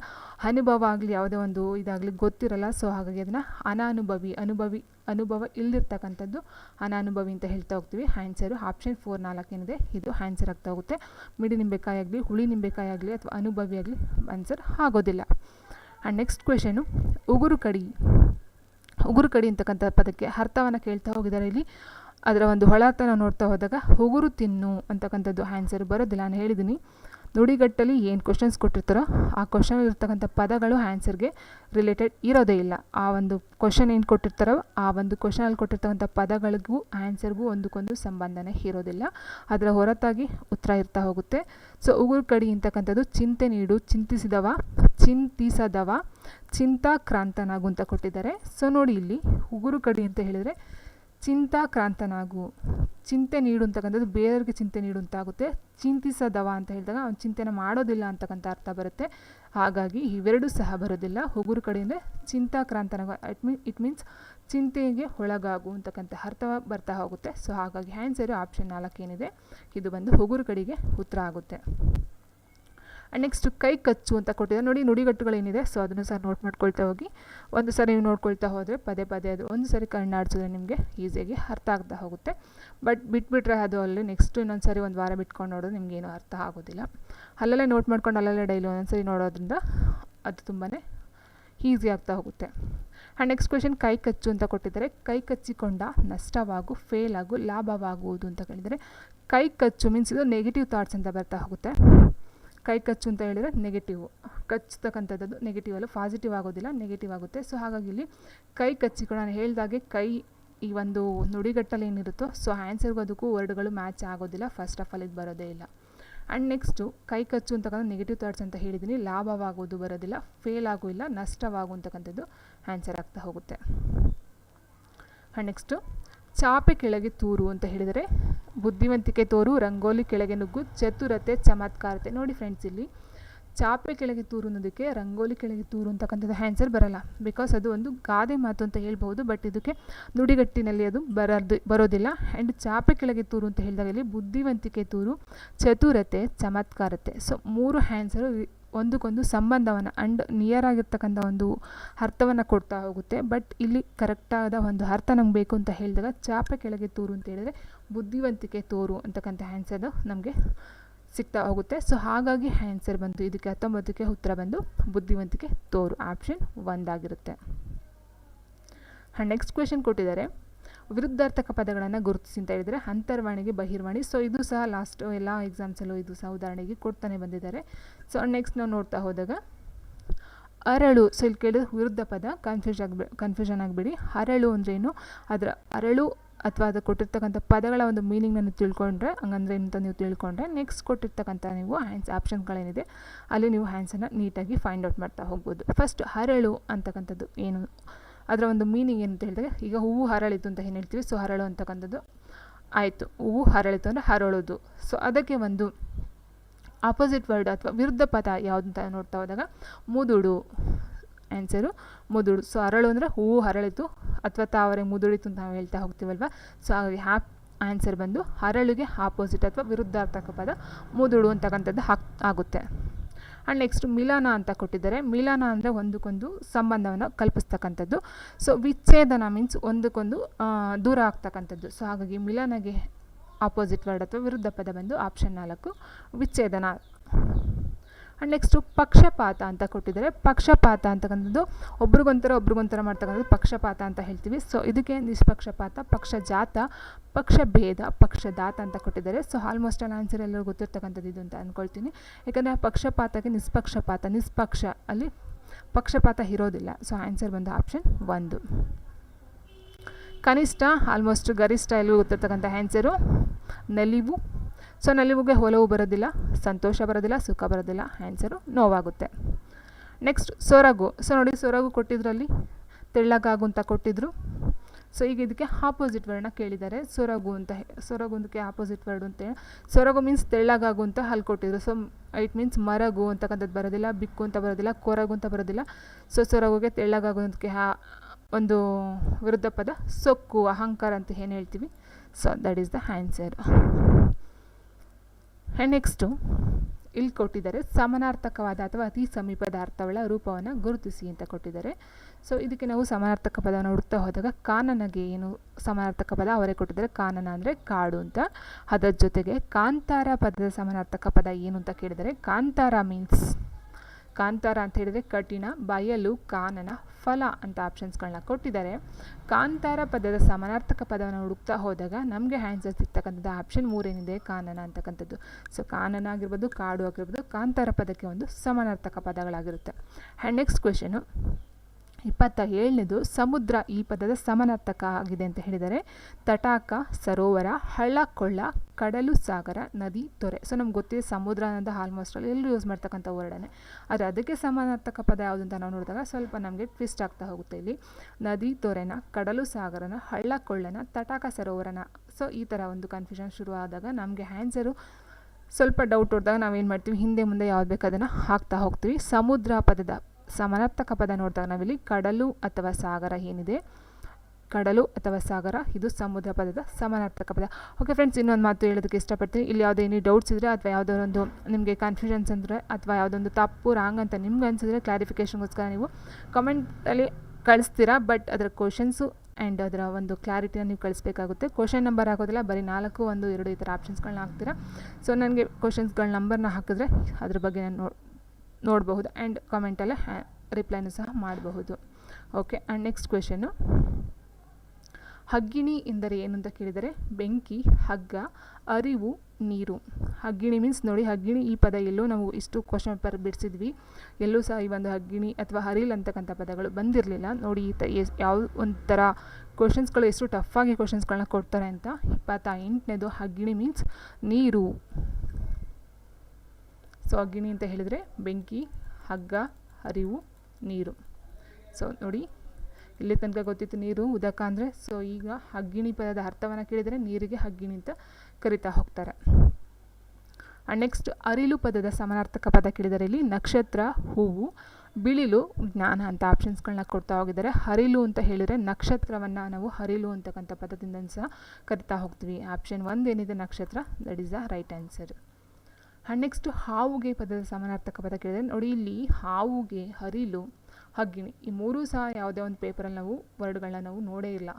ಅನುಭವ ಆಗಲಿ, ಯಾವುದೇ ಒಂದು ಇದಾಗಲಿ ಗೊತ್ತಿರಲ್ಲ. ಸೊ ಹಾಗಾಗಿ ಅದನ್ನು ಅನಾನುಭವಿ, ಅನುಭವಿ, ಅನುಭವ ಇಲ್ಲದಿರ್ತಕ್ಕಂಥದ್ದು ಅನಾನುಭವಿ ಅಂತ ಹೇಳ್ತಾ ಹೋಗ್ತೀವಿ. ಹ್ಯಾಂಡ್ಸರು ಆಪ್ಷನ್ ಫೋರ್ ನಾಲ್ಕೇನಿದೆ ಇದು ಆನ್ಸರ್ ಆಗ್ತಾ ಹೋಗುತ್ತೆ. ಮಿಡಿ ನಿಂಬೆಕಾಯಿ ಆಗಲಿ, ಹುಳಿ ನಿಂಬೆಕಾಯಿ ಆಗಲಿ ಅಥವಾ ಅನುಭವಿ ಆಗಲಿ ಆನ್ಸರ್ ಆಗೋದಿಲ್ಲ. ಆ್ಯಂಡ್ ನೆಕ್ಸ್ಟ್ ಕ್ವೆಶನು ಉಗುರು ಕಡಿ. ಉಗುರು ಕಡಿ ಅಂತಕ್ಕಂಥ ಪದಕ್ಕೆ ಅರ್ಥವನ್ನು ಕೇಳ್ತಾ ಹೋಗಿದ್ದಾರೆ ಇಲ್ಲಿ. ಅದರ ಒಂದು ಹೊಳಾರ್ಥ ನಾವು ನೋಡ್ತಾ ಹೋದಾಗ ಉಗುರು ತಿನ್ನು ಅಂತಕ್ಕಂಥದ್ದು ಆನ್ಸರ್ ಬರೋದಿಲ್ಲ, ನಾನು ಹೇಳಿದ್ದೀನಿ ನುಡಿಗಟ್ಟಲ್ಲಿ ಏನು ಕ್ವಶನ್ಸ್ ಕೊಟ್ಟಿರ್ತಾರೋ ಆ ಕ್ವಶನ್ ಇರ್ತಕ್ಕಂಥ ಪದಗಳು ಆನ್ಸರ್ಗೆ ರಿಲೇಟೆಡ್ ಇರೋದೇ ಇಲ್ಲ. ಆ ಒಂದು ಕ್ವಶನ್ ಏನು ಕೊಟ್ಟಿರ್ತಾರೋ ಆ ಒಂದು ಕ್ವಶನಲ್ಲಿ ಕೊಟ್ಟಿರ್ತಕ್ಕಂಥ ಪದಗಳಿಗೂ ಆನ್ಸರ್ಗೂ ಒಂದಕ್ಕೊಂದು ಸಂಬಂಧನೇ ಇರೋದಿಲ್ಲ. ಅದರ ಹೊರತಾಗಿ ಉತ್ತರ ಇರ್ತಾ ಹೋಗುತ್ತೆ. ಸೊ ಉಗುರು ಕಡಿ ಅಂತಕ್ಕಂಥದ್ದು ಚಿಂತೆ ನೀಡು, ಚಿಂತಿಸಿದವ, ಚಿಂತಿಸದವ, ಚಿಂತಾಕ್ರಾಂತನಾಗು ಅಂತ ಕೊಟ್ಟಿದ್ದಾರೆ. ಸೊ ನೋಡಿ ಇಲ್ಲಿ ಉಗುರು ಕಡಿ ಅಂತ ಹೇಳಿದರೆ ಚಿಂತಾಕ್ರಾಂತನಾಗು. ಚಿಂತೆ ನೀಡುವಂತಕ್ಕಂಥದ್ದು ಬೇರೆಯವ್ರಿಗೆ ಚಿಂತೆ ನೀಡುವಂತಾಗುತ್ತೆ. ಚಿಂತಿಸದವ ಅಂತ ಹೇಳಿದಾಗ ಅವ್ನು ಚಿಂತೆನ ಮಾಡೋದಿಲ್ಲ ಅಂತಕ್ಕಂಥ ಅರ್ಥ ಬರುತ್ತೆ. ಹಾಗಾಗಿ ಇವೆರಡೂ ಸಹ ಬರೋದಿಲ್ಲ. ಹುಗುರು ಕಡೆಯಿಂದ ಚಿಂತಾಕ್ರಾಂತನಾಗ. ಇಟ್ ಮೀನ್ ಇಟ್ ಮೀನ್ಸ್ ಚಿಂತೆಗೆ ಒಳಗಾಗು ಅಂತಕ್ಕಂಥ ಅರ್ಥ ಬರ್ತಾ ಹೋಗುತ್ತೆ. ಸೊ ಹಾಗಾಗಿ ಆನ್ಸರು ಆಪ್ಷನ್ ನಾಲ್ಕು ಏನಿದೆ ಇದು ಬಂದು ಹುಗುರು ಕಡೆಗೆ ಉತ್ತರ ಆಗುತ್ತೆ. ಆ್ಯಂಡ್ ನೆಕ್ಸ್ಟ್ ಕೈ ಕಚ್ಚು ಅಂತ ಕೊಟ್ಟಿದ್ದಾರೆ. ನೋಡಿ, ನುಡಿಗಟ್ಟುಗಳೇನಿದೆ. ಸೊ ಅದನ್ನು ಸಹ ನೋಟ್ ಮಾಡ್ಕೊಳ್ತಾ ಹೋಗಿ. ಒಂದು ಸರಿ ನೀವು ನೋಡ್ಕೊಳ್ತಾ ಹೋದರೆ ಪದೇ ಪದೇ ಅದು ಒಂದು ಸರಿ ಕಣ್ಣಾಡಿಸಿದ್ರೆ ನಿಮಗೆ ಈಸಿಯಾಗಿ ಅರ್ಥ ಆಗ್ತಾ ಹೋಗುತ್ತೆ. ಬಟ್ ಬಿಟ್ಬಿಟ್ರೆ ಅದು ಅಲ್ಲಿ ನೆಕ್ಸ್ಟ್ ಇನ್ನೊಂದು ಸರಿ ಒಂದು ವಾರ ಬಿಟ್ಕೊಂಡು ನೋಡೋದು ನಿಮಗೇನು ಅರ್ಥ ಆಗೋದಿಲ್ಲ. ಅಲ್ಲಲ್ಲೇ ನೋಟ್ ಮಾಡ್ಕೊಂಡು ಅಲ್ಲಲ್ಲೇ ಡೈಲಿ ಒಂದೊಂದು ಸರಿ ನೋಡೋದ್ರಿಂದ ಅದು ತುಂಬಾ ಈಸಿ ಆಗ್ತಾ ಹೋಗುತ್ತೆ. ಆ್ಯಂಡ್ ನೆಕ್ಸ್ಟ್ ಕ್ವೆಶನ್ ಕೈ ಕಚ್ಚು ಅಂತ ಕೊಟ್ಟಿದ್ದಾರೆ. ಕೈ ಕಚ್ಚಿಕೊಂಡ ನಷ್ಟವಾಗು ಫೇಲ್ ಆಗು, ಲಾಭವಾಗುವುದು ಅಂತ ಕೇಳಿದರೆ ಕೈ ಕಚ್ಚು ಮೀನ್ಸ್ ಇದು ನೆಗೆಟಿವ್ ಥಾಟ್ಸ್ ಅಂತ ಬರ್ತಾ ಹೋಗುತ್ತೆ. ಕೈ ಕಚ್ಚು ಅಂತ ಹೇಳಿದರೆ ನೆಗೆಟಿವ್ ಕಚ್ಚತಕ್ಕಂಥದ್ದು ನೆಗೆಟಿವ್ ಅಲ್ಲ ಪಾಸಿಟಿವ್ ಆಗೋದಿಲ್ಲ ನೆಗೆಟಿವ್ ಆಗುತ್ತೆ. ಸೊ ಹಾಗಾಗಿ ಇಲ್ಲಿ ಕೈ ಕಚ್ಚಿಕೊಂಡು ನಾನು ಹೇಳಿದಾಗೆ ಕೈ ಈ ಒಂದು ನುಡಿಗಟ್ಟಲ್ಲಿ ಏನಿರುತ್ತೋ ಸೊ ಆ್ಯನ್ಸರ್ಗೂ ಅದಕ್ಕೂ ವರ್ಡ್ಗಳು ಮ್ಯಾಚ್ ಆಗೋದಿಲ್ಲ. ಫಸ್ಟ್ ಆಫ್ ಆಲ್ ಇದು ಬರೋದೇ ಇಲ್ಲ. ಆ್ಯಂಡ್ ನೆಕ್ಸ್ಟು ಕೈ ಕಚ್ಚು ಅಂತಕ್ಕಂಥ ನೆಗೆಟಿವ್ ಥಾಟ್ಸ್ ಅಂತ ಹೇಳಿದ್ದೀನಿ. ಲಾಭವಾಗೋದು ಬರೋದಿಲ್ಲ ಫೇಲ್ ಆಗೋ ಇಲ್ಲ ನಷ್ಟವಾಗುವಂತಕ್ಕಂಥದ್ದು ಆನ್ಸರ್ ಆಗ್ತಾ ಹೋಗುತ್ತೆ. ಆ್ಯಂಡ್ ನೆಕ್ಸ್ಟು ಚಾಪೆ ಕೆಳಗೆ ತೂರು ಅಂತ ಹೇಳಿದರೆ ಬುದ್ಧಿವಂತಿಕೆ ತೋರು, ರಂಗೋಲಿ ಕೆಳಗೆ ನುಗ್ಗು, ಚತುರತೆ, ಚಮತ್ಕಾರತೆ. ನೋಡಿ ಫ್ರೆಂಡ್ಸ್ ಇಲ್ಲಿ ಚಾಪೆ ಕೆಳಗೆ ತೂರು ಅನ್ನೋದಕ್ಕೆ ರಂಗೋಲಿ ಕೆಳಗೆ ತೂರು ಅಂತಕ್ಕಂಥದ್ದು ಆನ್ಸರ್ ಬರಲ್ಲ. ಬಿಕಾಸ್ ಅದು ಒಂದು ಗಾದೆ ಮಾತು ಅಂತ ಹೇಳ್ಬೋದು ಬಟ್ ಇದಕ್ಕೆ ನುಡಿಗಟ್ಟಿನಲ್ಲಿ ಅದು ಬರೋದು, ಬರೋದಿಲ್ಲ. ಆ್ಯಂಡ್ ಚಾಪೆ ಕೆಳಗೆ ತೂರು ಅಂತ ಹೇಳಿದಾಗ ಇಲ್ಲಿ ಬುದ್ಧಿವಂತಿಕೆ ತೂರು, ಚತುರತೆ, ಚಮತ್ಕಾರತೆ. ಸೊ ಮೂರು ಆನ್ಸರು ಒಂದಕ್ಕೊಂದು ಸಂಬಂಧವನ್ನು ಅಂಡ್ ನಿಯರ್ ಆಗಿರ್ತಕ್ಕಂಥ ಒಂದು ಅರ್ಥವನ್ನು ಕೊಡ್ತಾ ಹೋಗುತ್ತೆ. ಬಟ್ ಇಲ್ಲಿ ಕರೆಕ್ಟಾದ ಒಂದು ಅರ್ಥ ನಮ್ಗೆ ಬೇಕು ಅಂತ ಹೇಳಿದಾಗ ಚಾಪೆ ಕೆಳಗೆ ತೋರು ಅಂತ ಹೇಳಿದ್ರೆ ಬುದ್ಧಿವಂತಿಕೆ ತೋರು ಅಂತಕ್ಕಂಥ ಆನ್ಸರ್ ನಮಗೆ ಸಿಗ್ತಾ ಹೋಗುತ್ತೆ. ಸೊ ಹಾಗಾಗಿ ಆನ್ಸರ್ ಬಂತು ಇದಕ್ಕೆ ಹತ್ತೊಂಬತ್ತಕ್ಕೆ ಉತ್ತರ ಬಂದು ಬುದ್ಧಿವಂತಿಕೆ ತೋರು ಆಪ್ಷನ್ ಒಂದಾಗಿರುತ್ತೆ. ನೆಕ್ಸ್ಟ್ ಕ್ವೆಶನ್ ಕೊಟ್ಟಿದ್ದಾರೆ. ವಿರುದ್ಧಾರ್ಥಕ ಪದಗಳನ್ನು ಗುರುತಿಸಿ ಅಂತ ಹೇಳಿದರೆ ಅಂತರ್ವಾಣಿಗೆ ಬಹಿರ್ವಾಣಿ. ಸೊ ಇದು ಸಹ ಲಾಸ್ಟ್ ಎಲ್ಲ ಎಕ್ಸಾಮ್ಸಲ್ಲೂ ಇದು ಸಹ ಉದಾಹರಣೆಗೆ ಕೊಡ್ತಾನೆ ಬಂದಿದ್ದಾರೆ. ಸೊ ನೆಕ್ಸ್ಟ್ ನಾವು ನೋಡ್ತಾ ಹೋದಾಗ, ಅರಳು ಸೊ ಇಲ್ಲಿ ಕೇಳಿದ್ರೆ ವಿರುದ್ಧ ಪದ ಕನ್ಫ್ಯೂಸ್ ಆಗ್ಬಿ ಕನ್ಫ್ಯೂಷನ್ ಆಗಬೇಡಿ. ಅರಳು ಅಂದ್ರೇನು ಅದರ ಅರಳು ಅಥವಾ ಅದು ಕೊಟ್ಟಿರ್ತಕ್ಕಂಥ ಪದಗಳ ಒಂದು ಮೀನಿಂಗ್ನ ತಿಳ್ಕೊಂಡ್ರೆ, ಹಂಗಂದ್ರೆ ಅಂತ ನೀವು ತಿಳ್ಕೊಂಡ್ರೆ ನೆಕ್ಸ್ಟ್ ಕೊಟ್ಟಿರ್ತಕ್ಕಂಥ ನೀವು ಹ್ಯಾಂಡ್ಸ್ ಆಪ್ಷನ್ಗಳೇನಿದೆ ಅಲ್ಲಿ ನೀವು ಹ್ಯಾಂಡ್ಸನ್ನು ನೀಟಾಗಿ ಫೈಂಡ್ ಔಟ್ ಮಾಡ್ತಾ ಹೋಗ್ಬೋದು. ಫಸ್ಟ್ ಹರಳು ಅಂತಕ್ಕಂಥದ್ದು ಏನು? ಅದರ ಒಂದು ಮೀನಿಂಗ್ ಏನಂತ ಹೇಳಿದಾಗ, ಈಗ ಹೂವು ಹರಳಿತು ಅಂತ ಏನು ಹೇಳ್ತೀವಿ? ಸೊ, ಹರಳು ಅಂತಕ್ಕಂಥದ್ದು. ಆಯಿತು. ಹೂವು ಹರಳಿತು ಅಂದರೆ ಹರಳೋದು. ಸೊ, ಅದಕ್ಕೆ ಒಂದು ಆಪೋಸಿಟ್ ವರ್ಡ್ ಅಥವಾ ವಿರುದ್ಧ ಪದ ಯಾವುದು ಅಂತ ನೋಡ್ತಾ ಹೋದಾಗ, ಮುದುಡು. ಆನ್ಸರು ಮುದುಡು. ಸೊ, ಹರಳು ಅಂದರೆ ಹೂವು ಹರಳಿತು ಅಥವಾ ತಾವರೆ ಮುದುಳಿತು ಅಂತ ನಾವು ಹೇಳ್ತಾ ಹೋಗ್ತೀವಲ್ವ? ಸೊ, ಹಾಗಾಗಿ ಹ್ಯಾಪ್ ಆನ್ಸರ್ ಬಂದು ಹರಳಿಗೆ ಆಪೋಸಿಟ್ ಅಥವಾ ವಿರುದ್ಧಾರ್ಥಕ ಪದ ಮುದುಡು ಅಂತಕ್ಕಂಥದ್ದು ಹಾಕ್, ಆಗುತ್ತೆ. ಆ್ಯಂಡ್ ನೆಕ್ಸ್ಟ್ ಮಿಲನ ಅಂತ ಕೊಟ್ಟಿದ್ದಾರೆ. ಮಿಲನ ಅಂದರೆ ಒಂದಕ್ಕೊಂದು ಸಂಬಂಧವನ್ನು ಕಲ್ಪಿಸ್ತಕ್ಕಂಥದ್ದು. ಸೊ ವಿಚ್ಛೇದನ ಮೀನ್ಸ್ ಒಂದಕ್ಕೊಂದು ದೂರ ಆಗ್ತಕ್ಕಂಥದ್ದು. ಸೊ ಹಾಗಾಗಿ ಮಿಲನಗೆ ಆಪೋಸಿಟ್ ವರ್ಡ್ ಅಥವಾ ವಿರುದ್ಧ ಪದ ಬಂದು ಆಪ್ಷನ್ ನಾಲ್ಕು, ವಿಚ್ಛೇದನ. ಆ್ಯಂಡ್ ನೆಕ್ಸ್ಟು ಪಕ್ಷಪಾತ ಅಂತ ಕೊಟ್ಟಿದ್ದಾರೆ. ಪಕ್ಷಪಾತ ಅಂತಕ್ಕಂಥದ್ದು ಒಬ್ರಿಗೊಂಥರ ಒಬ್ರಿಗೊಂಥರ ಮಾಡ್ತಕ್ಕಂಥದ್ದು ಪಕ್ಷಪಾತ ಅಂತ ಹೇಳ್ತೀವಿ. ಸೊ ಇದಕ್ಕೆ ನಿಷ್ಪಕ್ಷಪಾತ, ಪಕ್ಷಜಾತ, ಪಕ್ಷಭೇದ, ಪಕ್ಷದಾತ ಅಂತ ಕೊಟ್ಟಿದ್ದಾರೆ. ಸೊ ಆಲ್ಮೋಸ್ಟ್ ಆಲ್ ಆನ್ಸರ್ ಎಲ್ಲರೂ ಗೊತ್ತಿರ್ತಕ್ಕಂಥದ್ದು ಇದು ಅಂತ ಅಂದ್ಕೊಳ್ತೀನಿ ಯಾಕಂದರೆ ಆ ಪಕ್ಷಪಾತಕ್ಕೆ ನಿಷ್ಪಕ್ಷಪಾತ, ನಿಷ್ಪಕ್ಷ ಅಲ್ಲಿ ಪಕ್ಷಪಾತ ಇರೋದಿಲ್ಲ. ಸೊ ಆನ್ಸರ್ ಬಂದ ಆಪ್ಷನ್ ಒಂದು. ಕನಿಷ್ಠ ಆಲ್ಮೋಸ್ಟ್ ಗರಿಷ್ಠ ಎಲ್ಲರಿಗೂ ಗೊತ್ತಿರ್ತಕ್ಕಂಥ ಆನ್ಸರು ನಲಿವು ಸೊ ನಲಿವುಗೆ ಒಲವು ಬರೋದಿಲ್ಲ, ಸಂತೋಷ ಬರೋದಿಲ್ಲ, ಸುಖ ಬರೋದಿಲ್ಲ ಆನ್ಸರು ನೋವಾಗುತ್ತೆ. ನೆಕ್ಸ್ಟ್ ಸೊರಗು. ಸೊ ನೋಡಿ, ಸೊರಗು ಕೊಟ್ಟಿದ್ರಲ್ಲಿ ತೆಳ್ಳಗಾಗು ಅಂತ ಕೊಟ್ಟಿದ್ರು. ಸೊ ಈಗ ಇದಕ್ಕೆ ಆಪೋಸಿಟ್ ವರ್ಡ್ನ ಕೇಳಿದ್ದಾರೆ. ಸೊರಗು ಅಂತ ಹೇ- ಸೊರಗು ಅಂತಕ್ಕೆ ಆಪೋಸಿಟ್ ವರ್ಡ್ ಅಂತ ಸೊರಗು ಮೀನ್ಸ್ ತೆಳ್ಳಗಾಗು ಅಂತ ಅಲ್ಲಿ ಕೊಟ್ಟಿದ್ರು. ಸೊ ಇಟ್ ಮೀನ್ಸ್ ಮರಗು ಅಂತಕ್ಕಂಥದ್ದು ಬರೋದಿಲ್ಲ, ಬಿಕ್ಕು ಅಂತ ಬರೋದಿಲ್ಲ, ಕೊರಗು ಅಂತ ಬರೋದಿಲ್ಲ. ಸೊ ಸೊರಗುಗೆ ತೆಳ್ಳಗಾಗು ಅಂತಕ್ಕೆ ಹಾ ಒಂದು ವಿರುದ್ಧ ಪದ ಸೊಕ್ಕು, ಅಹಂಕಾರ ಅಂತ ಏನು ಹೇಳ್ತೀವಿ? So that is the answer and next ಇಲ್ಲಿ ಕೊಟ್ಟಿದ್ದಾರೆ, ಸಮಾನಾರ್ಥಕವಾದ ಅಥವಾ ಅತಿ ಸಮೀಪದ ಅರ್ಥಗಳ ರೂಪವನ್ನು ಗುರುತಿಸಿ ಅಂತ ಕೊಟ್ಟಿದ್ದಾರೆ. ಸೊ ಇದಕ್ಕೆ ನಾವು ಸಮಾನಾರ್ಥಕ ಪದವನ್ನು ಹುಡುಕ್ತಾ ಹೋದಾಗ, ಕಾನನಗೆ ಏನು ಸಮಾನಾರ್ಥಕ ಪದ? ಅವರೇ ಕೊಟ್ಟಿದ್ದಾರೆ, ಕಾನನ ಅಂದರೆ ಕಾಡು ಅಂತ. ಅದರ ಜೊತೆಗೆ, ಕಾಂತಾರ ಪದದ ಸಮಾನಾರ್ಥಕ ಪದ ಏನು ಅಂತ ಕೇಳಿದರೆ, ಕಾಂತಾರ ಮೀನ್ಸ್ ಕಾಂತಾರ ಅಂತ ಹೇಳಿದರೆ ಕಠಿಣ, ಬಯಲು, ಕಾನನ ಫಲ ಅಂತ ಆಪ್ಷನ್ಸ್ಗಳನ್ನ ಕೊಟ್ಟಿದ್ದಾರೆ. ಕಾಂತಾರ ಪದದ ಸಮಾನಾರ್ಥಕ ಪದವನ್ನು ಹುಡುಕ್ತಾ ಹೋದಾಗ ನಮಗೆ ಆನ್ಸರ್ ಸಿಗ್ತಕ್ಕಂಥದ್ದು ಆಪ್ಷನ್ ಮೂರೇನಿದೆ, ಕಾನನ ಅಂತಕ್ಕಂಥದ್ದು. ಸೊ ಕಾನನ ಆಗಿರ್ಬೋದು, ಕಾಡು ಆಗಿರ್ಬೋದು, ಕಾಂತಾರ ಪದಕ್ಕೆ ಒಂದು ಸಮಾನಾರ್ಥಕ ಪದಗಳಾಗಿರುತ್ತೆ. ಆ್ಯಂಡ್ ನೆಕ್ಸ್ಟ್ ಕ್ವೆಶನು ಇಪ್ಪತ್ತ ಏಳನೇದು ಸಮುದ್ರ ಈ ಪದದ ಸಮಾನಾರ್ಥಕ ಆಗಿದೆ ಅಂತ ಹೇಳಿದರೆ ತಟಾಕ, ಸರೋವರ ಹಳ್ಳ ಕೊಳ್ಳ ಕಡಲು ಸಾಗರ, ನದಿ, ತೊರೆ. ಸೊ ನಮ್ಗೆ ಗೊತ್ತಿದೆ ಸಮುದ್ರ ಅನ್ನೋದು ಆಲ್ಮೋಸ್ಟ್ ಅಲ್ಲಿ ಎಲ್ಲರೂ ಯೂಸ್ ಮಾಡ್ತಕ್ಕಂಥ ವರ್ಡನೆ ಆದರೆ ಅದಕ್ಕೆ ಸಮಾನಾರ್ಥಕ ಪದ ಯಾವುದು ಅಂತ ನಾವು ನೋಡಿದಾಗ ಸ್ವಲ್ಪ ನಮಗೆ ಟ್ವಿಸ್ಟ್ ಆಗ್ತಾ ಹೋಗುತ್ತೆ ಇಲ್ಲಿ. ನದಿ, ತೊರೆನ, ಕಡಲು ಸಾಗರನ ಹಳ್ಳ ಕೊಳ್ಳನ ತಟಾಕ, ಸರೋವರನ. ಸೊ ಈ ಥರ ಒಂದು ಕನ್ಫ್ಯೂಷನ್ ಶುರುವಾದಾಗ ನಮಗೆ ಆ್ಯನ್ಸರು ಸ್ವಲ್ಪ ಡೌಟ್ ಹೊಡೆದಾಗ ನಾವೇನು ಮಾಡ್ತೀವಿ? ಹಿಂದೆ ಮುಂದೆ ಯಾವ್ದು ಬೇಕು ಹಾಕ್ತಾ ಹೋಗ್ತೀವಿ. ಸಮುದ್ರ ಪದದ ಸಮಾನಾರ್ಥಕ ಪದ ನೋಡಿದಾಗ ನಾವಿಲ್ಲಿ ಕಡಲು ಅಥವಾ ಸಾಗರ ಏನಿದೆ? ಕಡಲು ಅಥವಾ ಸಾಗರ, ಇದು ಸಮುದ್ರ ಪದದ ಸಮಾನಾರ್ಥಕ ಪದ. ಓಕೆ ಫ್ರೆಂಡ್ಸ್ ಇನ್ನೊಂದು ಮಾತು ಹೇಳೋದಕ್ಕೆ ಇಷ್ಟಪಡ್ತೀನಿ. ಇಲ್ಲಿ ಯಾವುದೇ ಏನೇ ಡೌಟ್ಸ್ ಇದ್ದರೆ ಅಥವಾ ಯಾವುದೋ ಒಂದು ನಿಮಗೆ ಕನ್ಫ್ಯೂಷನ್ಸ್ ಅಂದರೆ ಅಥವಾ ಯಾವುದೊಂದು ತಪ್ಪು ರಾಂಗ್ ಅಂತ ನಿಮ್ಗೆ ಅನಿಸಿದ್ರೆ ಕ್ಲಾರಿಫಿಕೇಷನ್ಗೋಸ್ಕರ ನೀವು ಕಮೆಂಟಲ್ಲಿ ಕಳಿಸ್ತೀರಾ? ಬಟ್ ಅದರ ಕ್ವಶನ್ಸು ಆ್ಯಂಡ್ ಅದರ ಒಂದು ಕ್ಲಾರಿಟಿನ ನೀವು ಕಳಿಸ್ಬೇಕಾಗುತ್ತೆ. ಕ್ವಶನ್ ನಂಬರ್ ಹಾಕೋದಿಲ್ಲ, ಬರೀ ನಾಲ್ಕು, ಒಂದು, ಎರಡು ಈ ಥರ ಆಪ್ಷನ್ಸ್ಗಳನ್ನ ಹಾಕ್ತೀರಾ? ಸೊ ನನಗೆ ಕ್ವಶನ್ಸ್ಗಳ ನಂಬರ್ನ ಹಾಕಿದ್ರೆ ಅದ್ರ ಬಗ್ಗೆ ನಾನು ನೋಡಬಹುದು ಆ್ಯಂಡ್ ಕಮೆಂಟಲ್ಲೇ ರಿಪ್ಲೈನೂ ಸಹ ಮಾಡಬಹುದು. ಓಕೆ ಆ್ಯಂಡ್ ನೆಕ್ಸ್ಟ್ ಕ್ವೆಶನು ಹಗ್ಗಿಣಿ ಎಂದರೆ ಏನು ಅಂತ ಕೇಳಿದರೆ, ಬೆಂಕಿ, ಹಗ್ಗ, ಅರಿವು, ನೀರು. ಹಗ್ಗಿಣಿ ಮೀನ್ಸ್ ನೋಡಿ, ಹಗ್ಗಿಣಿ ಈ ಪದ ಎಲ್ಲೂ ನಾವು ಇಷ್ಟು ಕ್ವಶನ್ ಪೇಪರ್ ಬಿಡಿಸಿದ್ವಿ. ಎಲ್ಲೂ ಸಹ ಈ ಒಂದು ಹಗ್ಗಿಣಿ ಅಥವಾ ಹರಿಲ್ ಅಂತಕ್ಕಂಥ ಪದಗಳು ಬಂದಿರಲಿಲ್ಲ. ನೋಡಿ, ಈ ತ ಎಸ್ ಯಾವ ಒಂಥರ ಕ್ವಶನ್ಸ್ಗಳು ಎಷ್ಟು ಟಫಾಗಿ ಕ್ವಶನ್ಸ್ಗಳನ್ನ ಕೊಡ್ತಾರೆ ಅಂತ. ಇಪ್ಪತ್ತ ಎಂಟನೇದು ಹಗ್ಗಿಣಿ ಮೀನ್ಸ್ ನೀರು. ಸೊ ಅಗ್ಗಿಣಿ ಅಂತ ಹೇಳಿದರೆ ಬೆಂಕಿ, ಹಗ್ಗ, ಹರಿವು, ನೀರು. ಸೊ ನೋಡಿ, ಇಲ್ಲಿ ತನಕ ಗೊತ್ತಿತ್ತು ನೀರು ಉದಕ ಅಂದರೆ ಸೊ ಈಗ ಹಗ್ಗಿಣಿ ಪದದ ಅರ್ಥವನ್ನು ಕೇಳಿದರೆ ನೀರಿಗೆ ಹಗ್ಗಿಣಿ ಅಂತ ಕರಿತಾ ಹೋಗ್ತಾರೆ. ನೆಕ್ಸ್ಟ್ ಅರಿಲು ಪದದ ಸಮಾನಾರ್ಥಕ ಪದ ಕೇಳಿದರೆ ಇಲ್ಲಿ ನಕ್ಷತ್ರ, ಹೂವು, ಬಿಳಿಲು, ಜ್ಞಾನ ಅಂತ ಆಪ್ಷನ್ಸ್ಗಳನ್ನ ಕೊಡ್ತಾ ಹೋಗಿದ್ದಾರೆ. ಹರಿಲು ಅಂತ ಹೇಳಿದರೆ ನಕ್ಷತ್ರವನ್ನು ನಾವು ಹರಿಲು ಅಂತಕ್ಕಂಥ ಪದದಿಂದ ಸಹ ಕರಿತಾ ಹೋಗ್ತೀವಿ. ಆಪ್ಷನ್ ಒಂದೇನಿದೆ ನಕ್ಷತ್ರ that is the right answer and next ಹಾವುಗೆ ಪದದ ಸಮಾನಾರ್ಥಕ ಪದ ಕೇಳಿದರೆ ನೋಡಿ, ಇಲ್ಲಿ ಹಾವುಗೆ, ಹರಿಲು, ಹಗ್ಗಿಣಿ, ಈ ಮೂರೂ ಸಹ ಯಾವುದೇ ಒಂದು ಪೇಪರಲ್ಲಿ ನಾವು ವರ್ಡ್ಗಳನ್ನ ನಾವು ನೋಡೇ ಇಲ್ಲ.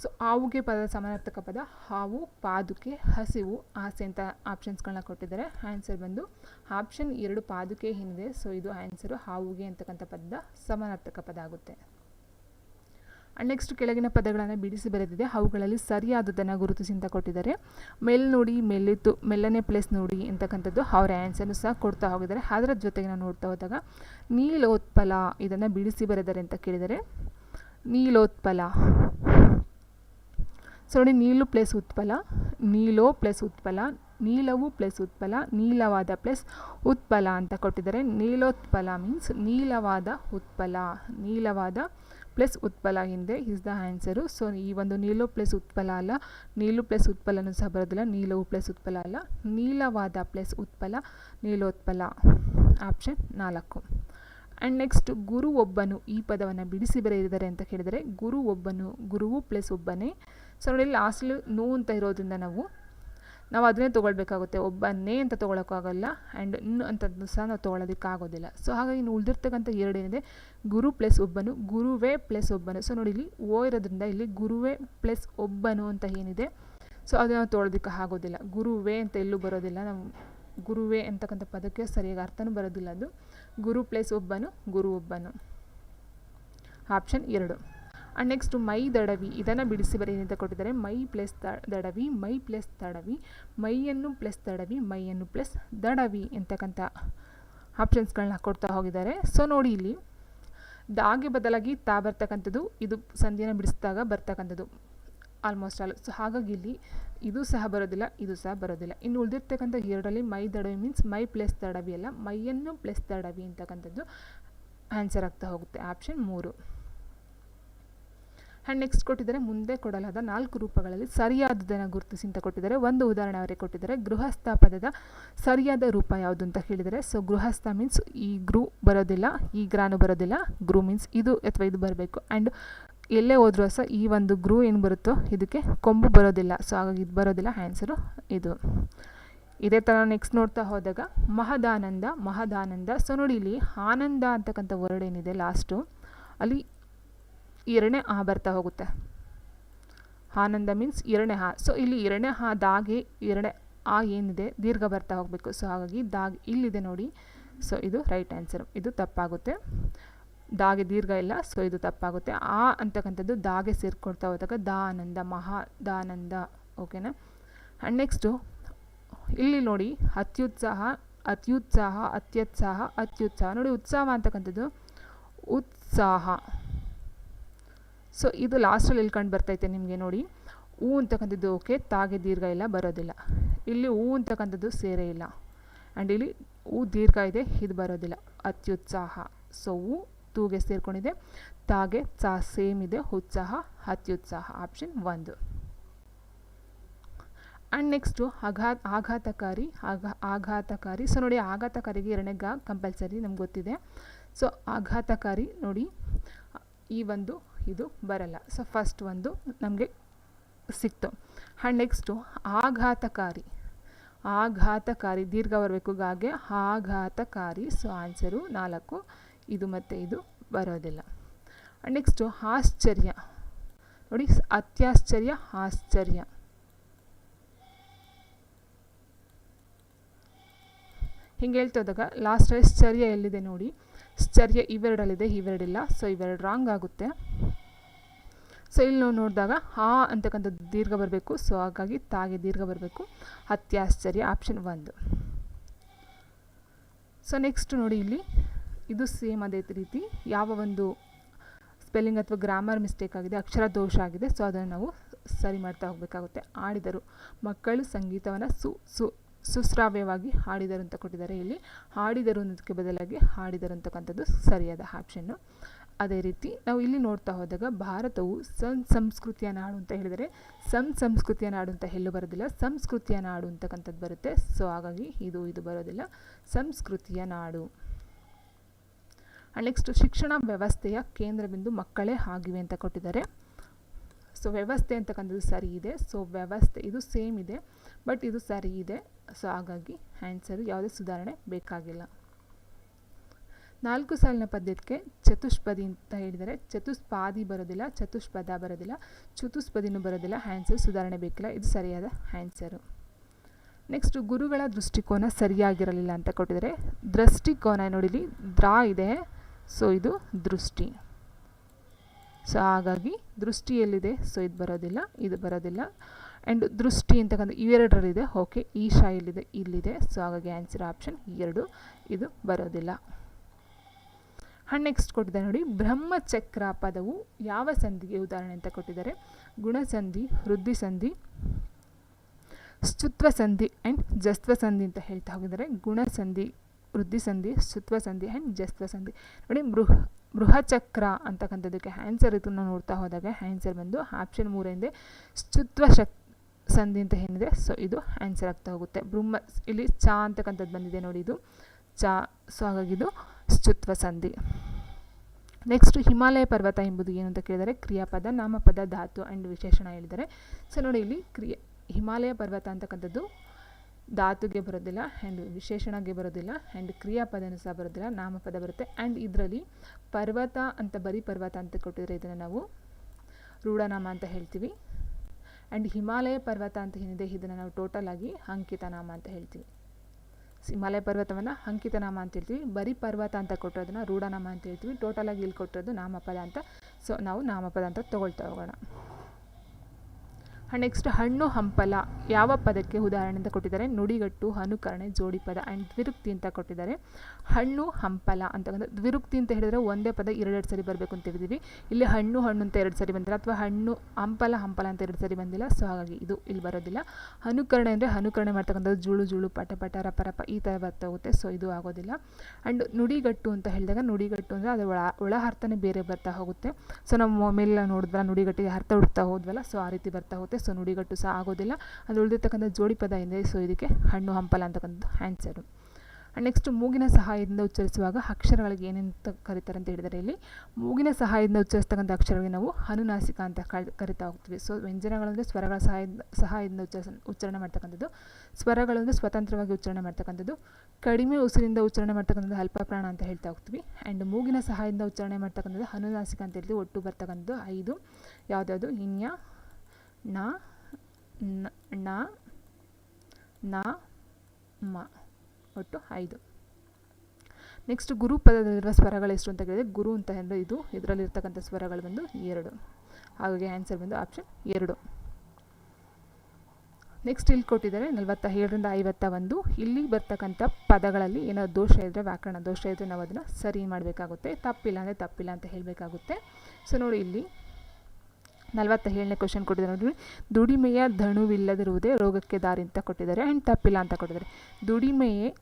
ಸೊ ಹಾವುಗೆ ಪದದ ಸಮಾನಾರ್ಥಕ ಪದ, ಹಾವು, ಪಾದುಕೆ, ಹಸಿವು, ಆಸೆ ಅಂತ ಆಪ್ಷನ್ಸ್ಗಳನ್ನ ಕೊಟ್ಟಿದ್ದಾರೆ. ಆನ್ಸರ್ ಬಂದು ಆಪ್ಷನ್ ಎರಡು ಪಾದುಕೆ ಏನಿದೆ ಸೊ ಇದು ಆನ್ಸರು ಹಾವುಗೆ ಅಂತಕ್ಕಂಥ ಪದದ ಸಮಾನಾರ್ಥಕ ಪದ ಆಗುತ್ತೆ. ಆ್ಯಂಡ್ ನೆಕ್ಸ್ಟ್ ಕೆಳಗಿನ ಪದಗಳನ್ನು ಬಿಡಿಸಿ ಬರೆದಿದೆ. ಅವುಗಳಲ್ಲಿ ಸರಿಯಾದದನ್ನು ಗುರುತಿಸಿ ಅಂತ ಕೊಟ್ಟಿದ್ದಾರೆ. ಮೇಲ್ ನೋಡಿ, ಮೇಲಿತ್ತು ಮೆಲ್ಲನೇ ಪ್ಲೇಸ್ ನೋಡಿ ಅಂತಕ್ಕಂಥದ್ದು ಅವರ ಆ್ಯನ್ಸರ್ನು ಸಹ ಕೊಡ್ತಾ ಹೋಗಿದ್ದಾರೆ. ಅದರ ಜೊತೆಗೆ ನಾವು ನೋಡ್ತಾ ಹೋದಾಗ, ನೀಲೋತ್ಪಲ ಇದನ್ನು ಬಿಡಿಸಿ ಬರೆದಾರೆ ಅಂತ ಕೇಳಿದರೆ, ನೀಲೋತ್ಪಲ. ಸೊ ನೋಡಿ, ನೀಲು ಪ್ಲಸ್ ಉತ್ಪಲ, ನೀಲೋ ಪ್ಲಸ್ ಉತ್ಪಲ, ನೀಲವು ಪ್ಲಸ್ ಉತ್ಪಲ, ನೀಲವಾದ ಪ್ಲಸ್ ಉತ್ಪಲ ಅಂತ ಕೊಟ್ಟಿದ್ದಾರೆ. ನೀಲೋತ್ಪಲ ಮೀನ್ಸ್ ನೀಲವಾದ ಉತ್ಪಲ, ನೀಲವಾದ ಪ್ಲಸ್ ಉತ್ಪಲ ಹಿಂದೆ ಇಸ್ ದ ಆನ್ಸರು ಸೊ ಈ ಒಂದು ನೀಲು ಪ್ಲಸ್ ಉತ್ಪಲ ಅಲ್ಲ. ನೀಲು ಪ್ಲಸ್ ಉತ್ಪಲನೂ ಸಹ ಬರೋದಿಲ್ಲ. ನೀಲವು ಪ್ಲಸ್ ಉತ್ಪಲ ಅಲ್ಲ. ನೀಲವಾದ ಪ್ಲಸ್ ಉತ್ಪಲ, ನೀಲೋತ್ಪಲ. ಆಪ್ಷನ್ ನಾಲ್ಕು. ಆ್ಯಂಡ್ ನೆಕ್ಸ್ಟ್ ಗುರು ಒಬ್ಬನು ಈ ಪದವನ್ನು ಬಿಡಿಸಿ ಬರೆದಿದ್ದಾರೆ ಅಂತ ಕೇಳಿದರೆ, ಗುರು ಒಬ್ಬನು, ಗುರುವು ಪ್ಲಸ್ ಒಬ್ಬನೇ. ಸೊ ನೋಡಿ ಲಾಸ್ಟಲ್ಲಿ ನೋ ಅಂತ ಇರೋದ್ರಿಂದ ನಾವು ನಾವು ಅದನ್ನೇ ತೊಗೊಳ್ಬೇಕಾಗುತ್ತೆ. ಒಬ್ಬನೇ ಅಂತ ತೊಗೊಳಕ್ಕಾಗಲ್ಲ ಆ್ಯಂಡ್ ಇನ್ನು ಅಂಥದ್ದು ಸಹ ನಾವು ತೊಗೊಳೋದಕ್ಕಾಗೋದಿಲ್ಲ. ಸೊ ಹಾಗಾಗಿ ಇನ್ನು ಉಳಿದಿರ್ತಕ್ಕಂಥ ಎರಡೇನಿದೆ ಗುರು ಪ್ಲಸ್ ಒಬ್ಬನು, ಗುರುವೇ ಪ್ಲಸ್ ಒಬ್ಬನು. ಸೊ ನೋಡಿ, ಇಲ್ಲಿ ಓ ಇರೋದ್ರಿಂದ ಇಲ್ಲಿ ಗುರುವೇ ಪ್ಲಸ್ ಒಬ್ಬನು ಅಂತ ಏನಿದೆ ಸೊ ಅದನ್ನು ನಾವು ತೊಗೊಳೋದಕ್ಕೆ ಆಗೋದಿಲ್ಲ. ಗುರುವೇ ಅಂತ ಎಲ್ಲೂ ಬರೋದಿಲ್ಲ. ನಾವು ಗುರುವೇ ಅಂತಕ್ಕಂಥ ಪದಕ್ಕೆ ಸರಿಯಾಗಿ ಅರ್ಥನೂ ಬರೋದಿಲ್ಲ ಅದು. ಗುರು ಪ್ಲಸ್ ಒಬ್ಬನು, ಗುರು ಒಬ್ಬನು. ಆಪ್ಷನ್ ಎರಡು. ಆ್ಯಂಡ್ ನೆಕ್ಸ್ಟು ಮೈ ದಡವಿ ಇದನ್ನು ಬಿಡಿಸಿ ಬರೀ ಅಂತ ಕೊಟ್ಟಿದ್ದಾರೆ? ಮೈ ಪ್ಲಸ್ ದಡವಿ ಮೈ ಪ್ಲಸ್ ದಡವಿ ಮೈಯನ್ನು ಪ್ಲಸ್ ದಡವಿ ಮೈಯನ್ನು ಪ್ಲಸ್ ದಡವಿ ಅಂತಕ್ಕಂಥ ಆಪ್ಷನ್ಸ್ಗಳನ್ನ ಕೊಡ್ತಾ ಹೋಗಿದ್ದಾರೆ. ಸೊ ನೋಡಿ ಇಲ್ಲಿ. ದಾಗೆ ಬದಲಾಗಿ ತಾ ಬರ್ತಕ್ಕಂಥದ್ದು, ಇದು ಸಂಧಿಯನ್ನು ಬಿಡಿಸಿದಾಗ ಬರ್ತಕ್ಕಂಥದ್ದು. ಆಲ್ಮೋಸ್ಟ್ ಆಲ್ ಸೊ ಹಾಗಾಗಿ ಇಲ್ಲಿ ಇದು ಸಹ ಬರೋದಿಲ್ಲ, ಇದು ಸಹ ಬರೋದಿಲ್ಲ. ಇನ್ನು ಉಳಿದಿರ್ತಕ್ಕಂಥ ಎರಡರಲ್ಲಿ ಮೈ ದಡವಿ ಮೀನ್ಸ್ ಮೈ ಪ್ಲಸ್ ದಡವಿ ಅಲ್ಲ, ಮೈಯನ್ನು ಪ್ಲಸ್ ದಡವಿ ಅಂತಕ್ಕಂಥದ್ದು ಆನ್ಸರ್ ಆಗ್ತಾ ಹೋಗುತ್ತೆ. ಆಪ್ಷನ್ ಮೂರು. ಆ್ಯಂಡ್ ನೆಕ್ಸ್ಟ್ ಕೊಟ್ಟಿದ್ದಾರೆ, ಮುಂದೆ ಕೊಡಲಾದ ನಾಲ್ಕು ರೂಪಗಳಲ್ಲಿ ಸರಿಯಾದದನ್ನು ಗುರುತಿಸಿ ಅಂತ ಕೊಟ್ಟಿದ್ದಾರೆ. ಒಂದು ಉದಾಹರಣೆ ಅವರೇ ಕೊಟ್ಟಿದ್ದಾರೆ ಗೃಹಸ್ಥ ಪದದ ಸರಿಯಾದ ರೂಪ ಯಾವುದು ಅಂತ ಹೇಳಿದರೆ ಸೊ ಗೃಹಸ್ಥ ಮೀನ್ಸ್ ಈ ಗ್ರೂ ಬರೋದಿಲ್ಲ, ಈ ಗ್ರಾನು ಬರೋದಿಲ್ಲ ಗ್ರೂ ಮೀನ್ಸ್ ಇದು ಅಥವಾ ಇದು ಬರಬೇಕು. ಆ್ಯಂಡ್ ಎಲ್ಲೇ ಹೋದರೂ ಸಹ ಈ ಒಂದು ಗ್ರೂ ಏನು ಬರುತ್ತೋ ಇದಕ್ಕೆ ಕೊಂಬು ಬರೋದಿಲ್ಲ. ಸೊ ಹಾಗಾಗಿ ಇದು ಬರೋದಿಲ್ಲ ಆ್ಯನ್ಸರು ಇದು. ಇದೇ ಥರ ನೆಕ್ಸ್ಟ್ ನೋಡ್ತಾ ಹೋದಾಗ, ಮಹದಾನಂದ ಮಹದಾನಂದ. ಸೊ ನೋಡಿ ಇಲ್ಲಿ ಆನಂದ ಅಂತಕ್ಕಂಥ ವರ್ಡ್ ಏನಿದೆ ಲಾಸ್ಟು ಅಲ್ಲಿ ಎರಡನೇ ಆ ಬರ್ತಾ ಹೋಗುತ್ತೆ. ಆನಂದ ಮೀನ್ಸ್ ಎರಡನೇ ಹಾ ಸೊ ಇಲ್ಲಿ ಎರಡನೇ ಹಾ ದಾಗೆ, ಎರಡನೇ ಆ ಏನಿದೆ, ದೀರ್ಘ ಬರ್ತಾ ಹೋಗಬೇಕು. ಸೊ ಹಾಗಾಗಿ ದಾಗ್ ಇಲ್ಲಿದೆ ನೋಡಿ. ಸೊ ಇದು ರೈಟ್ ಆನ್ಸರ್ ಇದು ತಪ್ಪಾಗುತ್ತೆ. ದಾಗೆ ದೀರ್ಘ ಇಲ್ಲ. ಸೊ ಇದು ತಪ್ಪಾಗುತ್ತೆ. ಆ ಅಂತಕ್ಕಂಥದ್ದು ದಾಗೆ ಸೇರ್ಕೊಳ್ತಾ ಹೋದಾಗ ದಾನಂದ ಮಹಾ ದಾನಂದ ಓಕೆನಾ ಆ್ಯಂಡ್ ನೆಕ್ಸ್ಟು ಇಲ್ಲಿ ನೋಡಿ, ಅತ್ಯುತ್ಸಾಹ ಅತ್ಯುತ್ಸಾಹ ಅತ್ಯುತ್ಸಾಹ ಅತ್ಯುತ್ಸಾಹ. ನೋಡಿ, ಉತ್ಸಾಹ ಅಂತಕ್ಕಂಥದ್ದು, ಉತ್ಸಾಹ. ಸೊ ಇದು ಲಾಸ್ಟಲ್ಲಿ ಇಳ್ಕೊಂಡು ಬರ್ತೈತೆ ನಿಮಗೆ ನೋಡಿ. ಹೂ ಅಂತಕ್ಕಂಥದ್ದು ಓಕೆ ತಾಗೆ ದೀರ್ಘ ಇಲ್ಲ, ಬರೋದಿಲ್ಲ. ಇಲ್ಲಿ ಹೂ ಅಂತಕ್ಕಂಥದ್ದು ಸೇರೇ ಇಲ್ಲ. ಆ್ಯಂಡ್ ಇಲ್ಲಿ ಹೂ ದೀರ್ಘ ಇದೆ, ಇದು ಬರೋದಿಲ್ಲ. ಅತ್ಯುತ್ಸಾಹ. ಸೊ ಹೂ ತೂಗೆ ಸೇರ್ಕೊಂಡಿದೆ, ತಾಗೆ ಚಾ ಸೇಮ್ ಇದೆ, ಉತ್ಸಾಹ, ಅತ್ಯುತ್ಸಾಹ. ಆಪ್ಷನ್ ಒಂದು. ಆ್ಯಂಡ್ ನೆಕ್ಸ್ಟು ಆಘಾತ ಆಘಾತಕಾರಿ, ಆಘಾ, ಆಘಾತಕಾರಿ. ಸೊ ನೋಡಿ, ಆಘಾತಕಾರಿಗೆ ಎರಡನೇ ಗ ಕಂಪಲ್ಸರಿ ನಮ್ಗೆ ಗೊತ್ತಿದೆ. ಸೊ ಆಘಾತಕಾರಿ ನೋಡಿ, ಈ ಒಂದು ಇದು ಬರಲ್ಲ. ಸೊ ಫಸ್ಟ್ ಒಂದು ನಮಗೆ ಸಿಕ್ತು. ಆ್ಯಂಡ್ ನೆಕ್ಸ್ಟು ಆಘಾತಕಾರಿ. ಆಘಾತಕಾರಿ, ದೀರ್ಘ ಬರಬೇಕು ಗಾಗೆ. ಆಘಾತಕಾರಿ. ಸೊ ಆನ್ಸರು ನಾಲ್ಕು. ಇದು ಮತ್ತು ಇದು ಬರೋದಿಲ್ಲ. ನೆಕ್ಸ್ಟು ಆಶ್ಚರ್ಯ. ನೋಡಿ, ಅತ್ಯಾಶ್ಚರ್ಯ, ಆಶ್ಚರ್ಯ. ಹಿಂಗೆ ಹೇಳ್ತಾ ಹೋದಾಗ ಲಾಸ್ಟ್ ಆಶ್ಚರ್ಯ ಎಲ್ಲಿದೆ ನೋಡಿ. ಚರ್ಯ ಇವೆರಡಲ್ಲಿದೆ, ಇವೆರಡಿಲ್ಲ. ಸೊ ಇವೆರಡು ರಾಂಗ್ ಆಗುತ್ತೆ. ಸೊ ಇಲ್ಲಿ ನಾವು ನೋಡಿದಾಗ ಆ ಅಂತಕ್ಕಂಥ ದೀರ್ಘ ಬರಬೇಕು. ಸೊ ಹಾಗಾಗಿ ತಾಗೆ ದೀರ್ಘ ಬರಬೇಕು. ಅತ್ಯಾಶ್ಚರ್ಯ ಆಪ್ಷನ್ ಒಂದು. ಸೊ ನೆಕ್ಸ್ಟ್ ನೋಡಿ ಇಲ್ಲಿ. ಇದು ಸೇಮ್ ಅದೇ ರೀತಿ. ಯಾವ ಒಂದು ಸ್ಪೆಲ್ಲಿಂಗ್ ಅಥವಾ ಗ್ರಾಮರ್ ಮಿಸ್ಟೇಕ್ ಆಗಿದೆ, ಅಕ್ಷರ ದೋಷ ಆಗಿದೆ ಸೊ ಅದನ್ನು ನಾವು ಸರಿ ಮಾಡ್ತಾ ಹೋಗಬೇಕಾಗುತ್ತೆ. ಆಡಿದರು ಮಕ್ಕಳು ಸಂಗೀತವನ್ನು ಸು ಸು ಸುಶ್ರಾವ್ಯವಾಗಿ ಹಾಡಿದರು ಅಂತ ಕೊಟ್ಟಿದ್ದಾರೆ ಇಲ್ಲಿ. ಹಾಡಿದರು ಅನ್ನೋದಕ್ಕೆ ಬದಲಾಗಿ ಹಾಡಿದರು ಅಂತಕ್ಕಂಥದ್ದು ಸರಿಯಾದ ಆಪ್ಷನ್ನು. ಅದೇ ರೀತಿ ನಾವು ಇಲ್ಲಿ ನೋಡ್ತಾ ಹೋದಾಗ ಭಾರತವು ಸಂ ಸಂಸ್ಕೃತಿಯ ನಾಡು ಅಂತ ಹೇಳಿದರೆ ಸಂ ಸಂಸ್ಕೃತಿಯ ನಾಡು ಅಂತ ಎಲ್ಲೂ ಬರೋದಿಲ್ಲ. ಸಂಸ್ಕೃತಿಯ ನಾಡು ಅಂತಕ್ಕಂಥದ್ದು ಬರುತ್ತೆ. ಸೊ, ಹಾಗಾಗಿ ಇದು ಇದು ಬರೋದಿಲ್ಲ. ಸಂಸ್ಕೃತಿಯ ನಾಡು. ನೆಕ್ಸ್ಟ್ ಶಿಕ್ಷಣ ವ್ಯವಸ್ಥೆಯ ಕೇಂದ್ರಬಿಂದು ಮಕ್ಕಳೇ ಆಗಿವೆ ಅಂತ ಕೊಟ್ಟಿದ್ದಾರೆ. ಸೊ, ವ್ಯವಸ್ಥೆ ಅಂತಕ್ಕಂಥದ್ದು ಸರಿ ಇದೆ. ಸೊ, ವ್ಯವಸ್ಥೆ ಇದು ಸೇಮ್ ಇದೆ. ಬಟ್ ಇದು ಸರಿ ಇದೆ. ಸೊ ಹಾಗಾಗಿ ಆ್ಯನ್ಸರು ಯಾವುದೇ ಸುಧಾರಣೆ ಬೇಕಾಗಿಲ್ಲ. ನಾಲ್ಕು ಸಾಲಿನ ಪದ್ಯಕ್ಕೆ ಚತುಷ್ಪದಿ ಅಂತ ಹೇಳಿದರೆ ಚತುಷ್ಪಾದಿ ಬರೋದಿಲ್ಲ, ಚತುಷ್ಪದ ಬರೋದಿಲ್ಲ, ಚತುಷ್ಪದಿನೂ ಬರೋದಿಲ್ಲ ಆನ್ಸರ್ ಸುಧಾರಣೆ ಬೇಕಿಲ್ಲ. ಇದು ಸರಿಯಾದ ಆ್ಯನ್ಸರು ನೆಕ್ಸ್ಟ್ ಗುರುಗಳ ದೃಷ್ಟಿಕೋನ ಸರಿಯಾಗಿರಲಿಲ್ಲ ಅಂತ ಕೊಟ್ಟಿದ್ದಾರೆ ದೃಷ್ಟಿಕೋನ ನೋಡಿಲಿ ದ್ರಾ ಇದೆ. ಸೊ ಇದು ದೃಷ್ಟಿ. ಸೊ ಹಾಗಾಗಿ ದೃಷ್ಟಿಯಲ್ಲಿದೆ. ಸೊ ಇದು ಬರೋದಿಲ್ಲ ಇದು ಬರೋದಿಲ್ಲ. ಆ್ಯಂಡ್ ದೃಷ್ಟಿ ಅಂತಕ್ಕಂಥ ಇವೆರಡರಲ್ಲಿದೆ ಓಕೆ ಈಶಾ ಶಾ ಇಲ್ಲಿದೆ. ಸೊ ಹಾಗಾಗಿ ಆನ್ಸರ್ ಆಪ್ಷನ್ ಎರಡು, ಇದು ಬರೋದಿಲ್ಲ. ಹಣ್ಣು ನೆಕ್ಸ್ಟ್ ಕೊಟ್ಟಿದೆ ನೋಡಿ. ಬ್ರಹ್ಮಚಕ್ರ ಪದವು ಯಾವ ಸಂಧಿಗೆ ಉದಾಹರಣೆ ಅಂತ ಕೊಟ್ಟಿದ್ದಾರೆ. ಗುಣಸಂಧಿ ವೃದ್ಧಿ ಸಂಧಿ ಸ್ತುತ್ವ ಸಂಧಿ ಆ್ಯಂಡ್ ಜಸ್ತ್ವ ಸಂಧಿ ಅಂತ ಹೇಳ್ತಾ ಹೋಗಿದ್ದಾರೆ. ಗುಣಸಂಧಿ ವೃದ್ಧಿ ಸಂಧಿ ಸ್ತುತ್ವ ಸಂಧಿ ಆ್ಯಂಡ್ ಜಸ್ತ್ವ ಸಂಧಿ ನೋಡಿ, ಬೃಹ, ಬೃಹಚಕ್ರ ಅಂತಕ್ಕಂಥದ್ದಕ್ಕೆ ಆನ್ಸರ್ ಇದನ್ನು ನೋಡ್ತಾ ಹೋದಾಗ ಆನ್ಸರ್ ಬಂದು ಆಪ್ಷನ್ ಮೂರಿಂದ ಸ್ತುತ್ವ ಶಕ್ ಸಂಧಿ ಅಂತ ಏನಿದೆ ಸೊ ಇದು ಆನ್ಸರ್ ಆಗ್ತಾ ಹೋಗುತ್ತೆ. ಬ್ರಹ್ಮ, ಇಲ್ಲಿ ಚಾ ಅಂತಕ್ಕಂಥದ್ದು ಬಂದಿದೆ ನೋಡಿ ಇದು. ಚ ಸೊ ಹಾಗಾಗಿ ಇದು ಸ್ತುತ್ವ ಸಂಧಿ. ನೆಕ್ಸ್ಟ್ ಹಿಮಾಲಯ ಪರ್ವತ ಎಂಬುದು ಏನು ಅಂತ ಕೇಳಿದರೆ, ಕ್ರಿಯಾಪದ ನಾಮಪದ ಧಾತು ಆ್ಯಂಡ್ ವಿಶೇಷಣ ಹೇಳಿದ್ದಾರೆ ಸೊ ನೋಡಿ ಇಲ್ಲಿ ಕ್ರಿಯೆ, ಹಿಮಾಲಯ ಪರ್ವತ ಅಂತಕ್ಕಂಥದ್ದು ಧಾತುಗೆ ಬರೋದಿಲ್ಲ ಆ್ಯಂಡ್ ವಿಶೇಷಣಗೆ ಬರೋದಿಲ್ಲ ಆ್ಯಂಡ್ ಕ್ರಿಯಾಪದನೂ ಸಹ ಬರೋದಿಲ್ಲ, ನಾಮಪದ ಬರುತ್ತೆ. ಆ್ಯಂಡ್ ಇದರಲ್ಲಿ ಪರ್ವತ ಅಂತ ಬರೀ ಪರ್ವತ ಅಂತ ಕೊಟ್ಟಿದ್ರೆ ಇದನ್ನು ನಾವು ರೂಢನಾಮ ಅಂತ ಹೇಳ್ತೀವಿ. ಆ್ಯಂಡ್ ಹಿಮಾಲಯ ಪರ್ವತ ಅಂತ ಏನಿದೆ, ಇದನ್ನು ನಾವು ಟೋಟಲ್ ಆಗಿ ಅಂಕಿತನಾಮ ಅಂತ ಹೇಳ್ತೀವಿ. ಹಿಮಾಲಯ ಪರ್ವತವನ್ನು ಅಂಕಿತನಾಮ ಅಂತ ಹೇಳ್ತೀವಿ. ಬರೀ ಪರ್ವತ ಅಂತ ಕೊಟ್ಟಿರೋದನ್ನ ರೂಢನಾಮ ಅಂತ ಹೇಳ್ತೀವಿ. ಟೋಟಲ್ ಆಗಿ ಇಲ್ಲಿ ಕೊಟ್ಟಿರೋದು ನಾಮಪದ ಅಂತ. ಸೊ ನಾವು ನಾಮಪದ ಅಂತ ತೊಗೊಳ್ತಾ ಹೋಗೋಣ. ನೆಕ್ಸ್ಟ್ ಹಣ್ಣು ಹಂಪಲ. ಯಾವ ಪದಕ್ಕೆ ಉದಾಹರಣೆ ಅಂತ ಕೊಟ್ಟಿದ್ದಾರೆ? ನುಡಿಗಟ್ಟು, ಅನುಕರಣೆ, ಜೋಡಿ ಪದ ಆ್ಯಂಡ್ ದ್ವಿರುಕ್ತಿ ಅಂತ ಕೊಟ್ಟಿದ್ದಾರೆ. ಹಣ್ಣು, ಹಂಪಲ ಅಂತಕ್ಕಂಥ ದ್ವಿರುಕ್ತಿ ಅಂತ ಹೇಳಿದ್ರೆ ಒಂದೇ ಪದ ಎರಡೆರಡು ಸರಿ ಬರಬೇಕು ಅಂತ ಹೇಳಿದ್ದೀವಿ ಇಲ್ಲಿ ಹಣ್ಣು ಹಣ್ಣು ಅಂತ ಎರಡು ಸರಿ ಬಂದಿಲ್ಲ ಅಥವಾ ಹಣ್ಣು, ಹಂಪಲ ಹಂಪಲ ಅಂತ ಎರಡು ಸರಿ ಬಂದಿಲ್ಲ. ಸೊ ಹಾಗಾಗಿ ಇದು ಇಲ್ಲಿ ಬರೋದಿಲ್ಲ. ಅನುಕರಣೆ ಅಂದರೆ ಅನುಕರಣೆ ಮಾಡ್ತಕ್ಕಂಥದ್ದು ಜುಳು ಜುಳು, ಪಟ ಪಟ, ರಪ ರಪ ಈ ಥರ ಬರ್ತಾ ಹೋಗುತ್ತೆ. ಸೊ ಇದು ಆಗೋದಿಲ್ಲ. ಆ್ಯಂಡ್ ನುಡಿಗಟ್ಟು ಅಂತ ಹೇಳಿದಾಗ ನುಡಿಗಟ್ಟು ಅಂದರೆ ಅದು ಒಳ ಒಳ ಅರ್ಥನೇ ಬೇರೆ ಬರ್ತಾ ಹೋಗುತ್ತೆ. ಸೊ ನಮ್ಮ ಮೇಲೆಲ್ಲ ನೋಡಿದ್ವಲ್ಲ, ನುಡಿಗಟ್ಟಿಗೆ ಅರ್ಥ ಹುಡ್ತಾ ಹೋದ್ವಲ್ಲ ಸೊ ಆ ರೀತಿ ಬರ್ತಾ ಹೋಗುತ್ತೆ. ಸೊ ನುಡಿಗಟ್ಟು ಸಹ ಆಗೋದಿಲ್ಲ. ಅದು ಉಳಿದಿರ್ತಕ್ಕಂಥ ಜೋಡಿ ಪದ ಇದೆ ಸೊ ಇದಕ್ಕೆ ಹಣ್ಣು, ಹಂಪಲ ಅಂತಕ್ಕಂಥದ್ದು ಆನ್ಸರು ನೆಕ್ಸ್ಟ್ ಮೂಗಿನ ಸಹಾಯದಿಂದ ಉಚ್ಚರಿಸುವಾಗ ಅಕ್ಷರಗಳಿಗೆ ಏನಂತ ಕರೀತಾರೆ ಅಂತ ಹೇಳಿದರೆ ಇಲ್ಲಿ ಮೂಗಿನ ಸಹಾಯದಿಂದ ಉಚ್ಚರಿಸ್ತಕ್ಕಂಥ ಅಕ್ಷರಗಳಿಗೆ ನಾವು ಅನುನಾಸಿಕ ಅಂತ ಕರಿತಾ ಹೋಗ್ತೀವಿ. ಸೊ ವ್ಯಂಜನಗಳಂದರೆ ಸ್ವರಗಳ ಸಹಾಯದಿಂದ ಸಹಾಯದಿಂದ ಉಚ್ಚರಿಸ, ಉಚ್ಚಾರಣೆ ಮಾಡ್ತಕ್ಕಂಥದ್ದು. ಸ್ವರಗಳಂದರೆ ಸ್ವತಂತ್ರವಾಗಿ ಉಚ್ಚಾರಣೆ ಮಾಡ್ತಕ್ಕಂಥದ್ದು. ಕಡಿಮೆ ಉಸಿರಿಂದ ಉಚ್ಚಾರಣೆ ಮಾಡ್ತಕ್ಕಂಥದ್ದು ಅಲ್ಪ ಪ್ರಾಣ ಅಂತ ಹೇಳ್ತಾ ಹೋಗ್ತೀವಿ. ಆ್ಯಂಡ್ ಮೂಗಿನ ಸಹಾಯದಿಂದ ಉಚ್ಚಾರಣೆ ಮಾಡ್ತಕ್ಕಂಥದ್ದು ಅನುನಾಸಿಕ ಅಂತ ಹೇಳ್ತೀವಿ ಒಟ್ಟು ಬರ್ತಕ್ಕಂಥದ್ದು ಐದು. ಯಾವುದ್ಯಾವುದು? ಇನ್ಯ ನ ನ ನ, ಮ. ಒಟ್ಟು ಐದು. ನೆಕ್ಸ್ಟ್ ಗುರು ಪದದಲ್ಲಿರುವ ಸ್ವರಗಳು ಎಷ್ಟು ಅಂತ ಕೇಳಿದರೆ ಗುರು ಅಂತ ಅಂದರೆ ಇದು, ಇದರಲ್ಲಿರ್ತಕ್ಕಂಥ ಸ್ವರಗಳು ಬಂದು ಎರಡು. ಹಾಗಾಗಿ ಆನ್ಸರ್ ಬಂದು ಆಪ್ಷನ್ ಎರಡು. ನೆಕ್ಸ್ಟ್ ಇಲ್ಲಿ ಕೊಟ್ಟಿದ್ದಾರೆ ನಲವತ್ತ ಏಳರಿಂದ ಐವತ್ತ ಒಂದು ಇಲ್ಲಿ ಬರ್ತಕ್ಕಂಥ ಪದಗಳಲ್ಲಿ ಏನೋ ದೋಷ ಇದ್ದರೆ ವ್ಯಾಕರಣ ದೋಷ ಇದ್ದರೆ ನಾವು ಅದನ್ನು ಸರಿ ಮಾಡಬೇಕಾಗುತ್ತೆ. ತಪ್ಪಿಲ್ಲ ಅಂದರೆ ತಪ್ಪಿಲ್ಲ ಅಂತ ಹೇಳಬೇಕಾಗುತ್ತೆ. ಸೊ ನೋಡಿ ಇಲ್ಲಿ ನಲವತ್ತ ಏಳನೇ ಕ್ವಶನ್ ಕೊಟ್ಟಿದ್ದಾರೆ ನೋಡಿ ದುಡಿಮೆಯ ದಣುವಿಲ್ಲದಿರುವುದೇ ರೋಗಕ್ಕೆ ದಾರಿ ಅಂತ ಕೊಟ್ಟಿದ್ದಾರೆ. ಆ್ಯಂಡ್ ತಪ್ಪಿಲ್ಲ ಅಂತ ಕೊಟ್ಟಿದ್ದಾರೆ. ದುಡಿಮೆಯೇ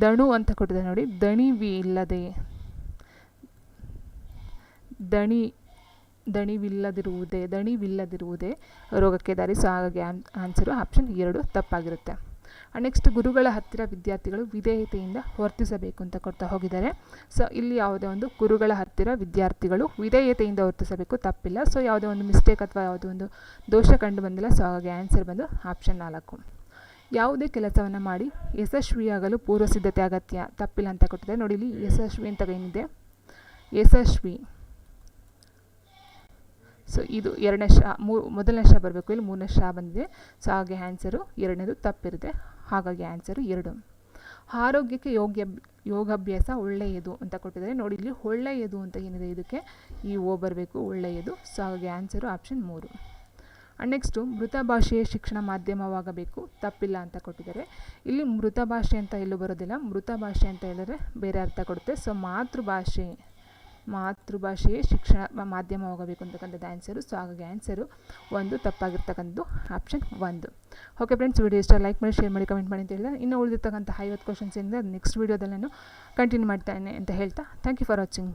ದಣು ಅಂತ ಕೊಟ್ಟಿದ್ದಾರೆ ನೋಡಿ. ದಣಿವಿ ಇಲ್ಲದೆ ದಣಿ, ದಣಿವಿಲ್ಲದಿರುವುದೇ ದಣಿವಿಲ್ಲದಿರುವುದೇ ರೋಗಕ್ಕೆ ದಾರಿ. ಸೊ, ಹಾಗಾಗಿ ಆನ್ಸರು ಆಪ್ಷನ್ ಎರಡು ತಪ್ಪಾಗಿರುತ್ತೆ. ನೆಕ್ಸ್ಟ್ ಗುರುಗಳ ಹತ್ತಿರ ವಿದ್ಯಾರ್ಥಿಗಳು ವಿಧೇಯತೆಯಿಂದ ವರ್ತಿಸಬೇಕು ಅಂತ ಕೊಡ್ತಾ ಹೋಗಿದ್ದಾರೆ. ಸೊ ಇಲ್ಲಿ ಯಾವುದೇ ಒಂದು ಗುರುಗಳ ಹತ್ತಿರ ವಿದ್ಯಾರ್ಥಿಗಳು ವಿಧೇಯತೆಯಿಂದ ವರ್ತಿಸಬೇಕು, ತಪ್ಪಿಲ್ಲ. ಸೊ ಯಾವುದೇ ಒಂದು ಮಿಸ್ಟೇಕ್ ಅಥವಾ ಯಾವುದೋ ಒಂದು ದೋಷ ಕಂಡು ಬಂದಿಲ್ಲ. ಸೊ ಹಾಗಾಗಿ ಆನ್ಸರ್ ಬಂದು ಆಪ್ಷನ್ ನಾಲ್ಕು. ಯಾವುದೇ ಕೆಲಸವನ್ನು ಮಾಡಿ ಯಶಸ್ವಿಯಾಗಲು ಪೂರ್ವ ಸಿದ್ಧತೆ ಅಗತ್ಯ, ತಪ್ಪಿಲ್ಲ ಅಂತ ಕೊಟ್ಟಿದೆ ನೋಡಿ, ಇಲ್ಲಿ ಯಶಸ್ವಿ ಅಂತ ಏನಿದೆ ಯಶಸ್ವಿ. ಸೊ ಇದು ಎರಡನೇ ಶಾ ಮೂ, ಮೊದಲನೇ ಶಾ ಬರಬೇಕು. ಇಲ್ಲಿ ಮೂರನೇ ಶಾ ಬಂದಿದೆ. ಸೊ ಹಾಗೆ ಆನ್ಸರು ಎರಡನೇದು ತಪ್ಪಿರುತ್ತೆ. ಹಾಗಾಗಿ ಆನ್ಸರು ಎರಡು. ಆರೋಗ್ಯಕ್ಕೆ ಯೋಗ್ಯ, ಯೋಗಾಭ್ಯಾಸ ಒಳ್ಳೆಯದು ಅಂತ ಕೊಟ್ಟಿದ್ದಾರೆ. ನೋಡಿ, ಇಲ್ಲಿ ಒಳ್ಳೆಯದು ಅಂತ ಏನಿದೆ ಇದಕ್ಕೆ? ಈ ಓ ಬರಬೇಕು, ಒಳ್ಳೆಯದು. ಸೊ ಹಾಗಾಗಿ ಆನ್ಸರು ಆಪ್ಷನ್ ಮೂರು. ನೆಕ್ಸ್ಟು ಮೃತ ಭಾಷೆಯ ಶಿಕ್ಷಣ ಮಾಧ್ಯಮವಾಗಬೇಕು, ತಪ್ಪಿಲ್ಲ ಅಂತ ಕೊಟ್ಟಿದ್ದಾರೆ. ಇಲ್ಲಿ ಮೃತ ಭಾಷೆ ಅಂತ ಎಲ್ಲೂ ಬರೋದಿಲ್ಲ. ಮೃತ ಭಾಷೆ ಅಂತ ಹೇಳಿದ್ರೆ ಬೇರೆ ಅರ್ಥ ಕೊಡುತ್ತೆ. ಸೊ ಮಾತೃಭಾಷೆ ಮಾತೃಭಾಷೆಯೇ ಶಿಕ್ಷಣ ಮಾಧ್ಯಮವಾಗಬೇಕು ಅಂತಕ್ಕಂಥದ್ದು ಆನ್ಸರು ಸೊ ಹಾಗಾಗಿ ಆನ್ಸರು ಒಂದು ತಪ್ಪಾಗಿರ್ತಕ್ಕಂಥದ್ದು ಆಪ್ಷನ್ ಒಂದು. ಓಕೆ ಫ್ರೆಂಡ್ಸ್ ವಿಡಿಯೋ ಇಷ್ಟ ಲೈಕ್ ಮಾಡಿ ಶೇರ್ ಮಾಡಿ ಕಮೆಂಟ್ ಮಾಡಿ ಅಂತ ಹೇಳಿದ್ರೆ ಇನ್ನು ಉಳಿದಿರ್ತಕ್ಕಂಥ ಐವತ್ತು ಕ್ವಶನ್ಸಿಂದ ನೆಕ್ಸ್ಟ್ ವೀಡಿಯೋದಲ್ಲಿ ನಾನು ಕಂಟಿನ್ಯೂ ಮಾಡ್ತಾನೆ ಅಂತ ಹೇಳ್ತಾ ಥ್ಯಾಂಕ್ ಯು ಫಾರ್ ವಾಚಿಂಗ್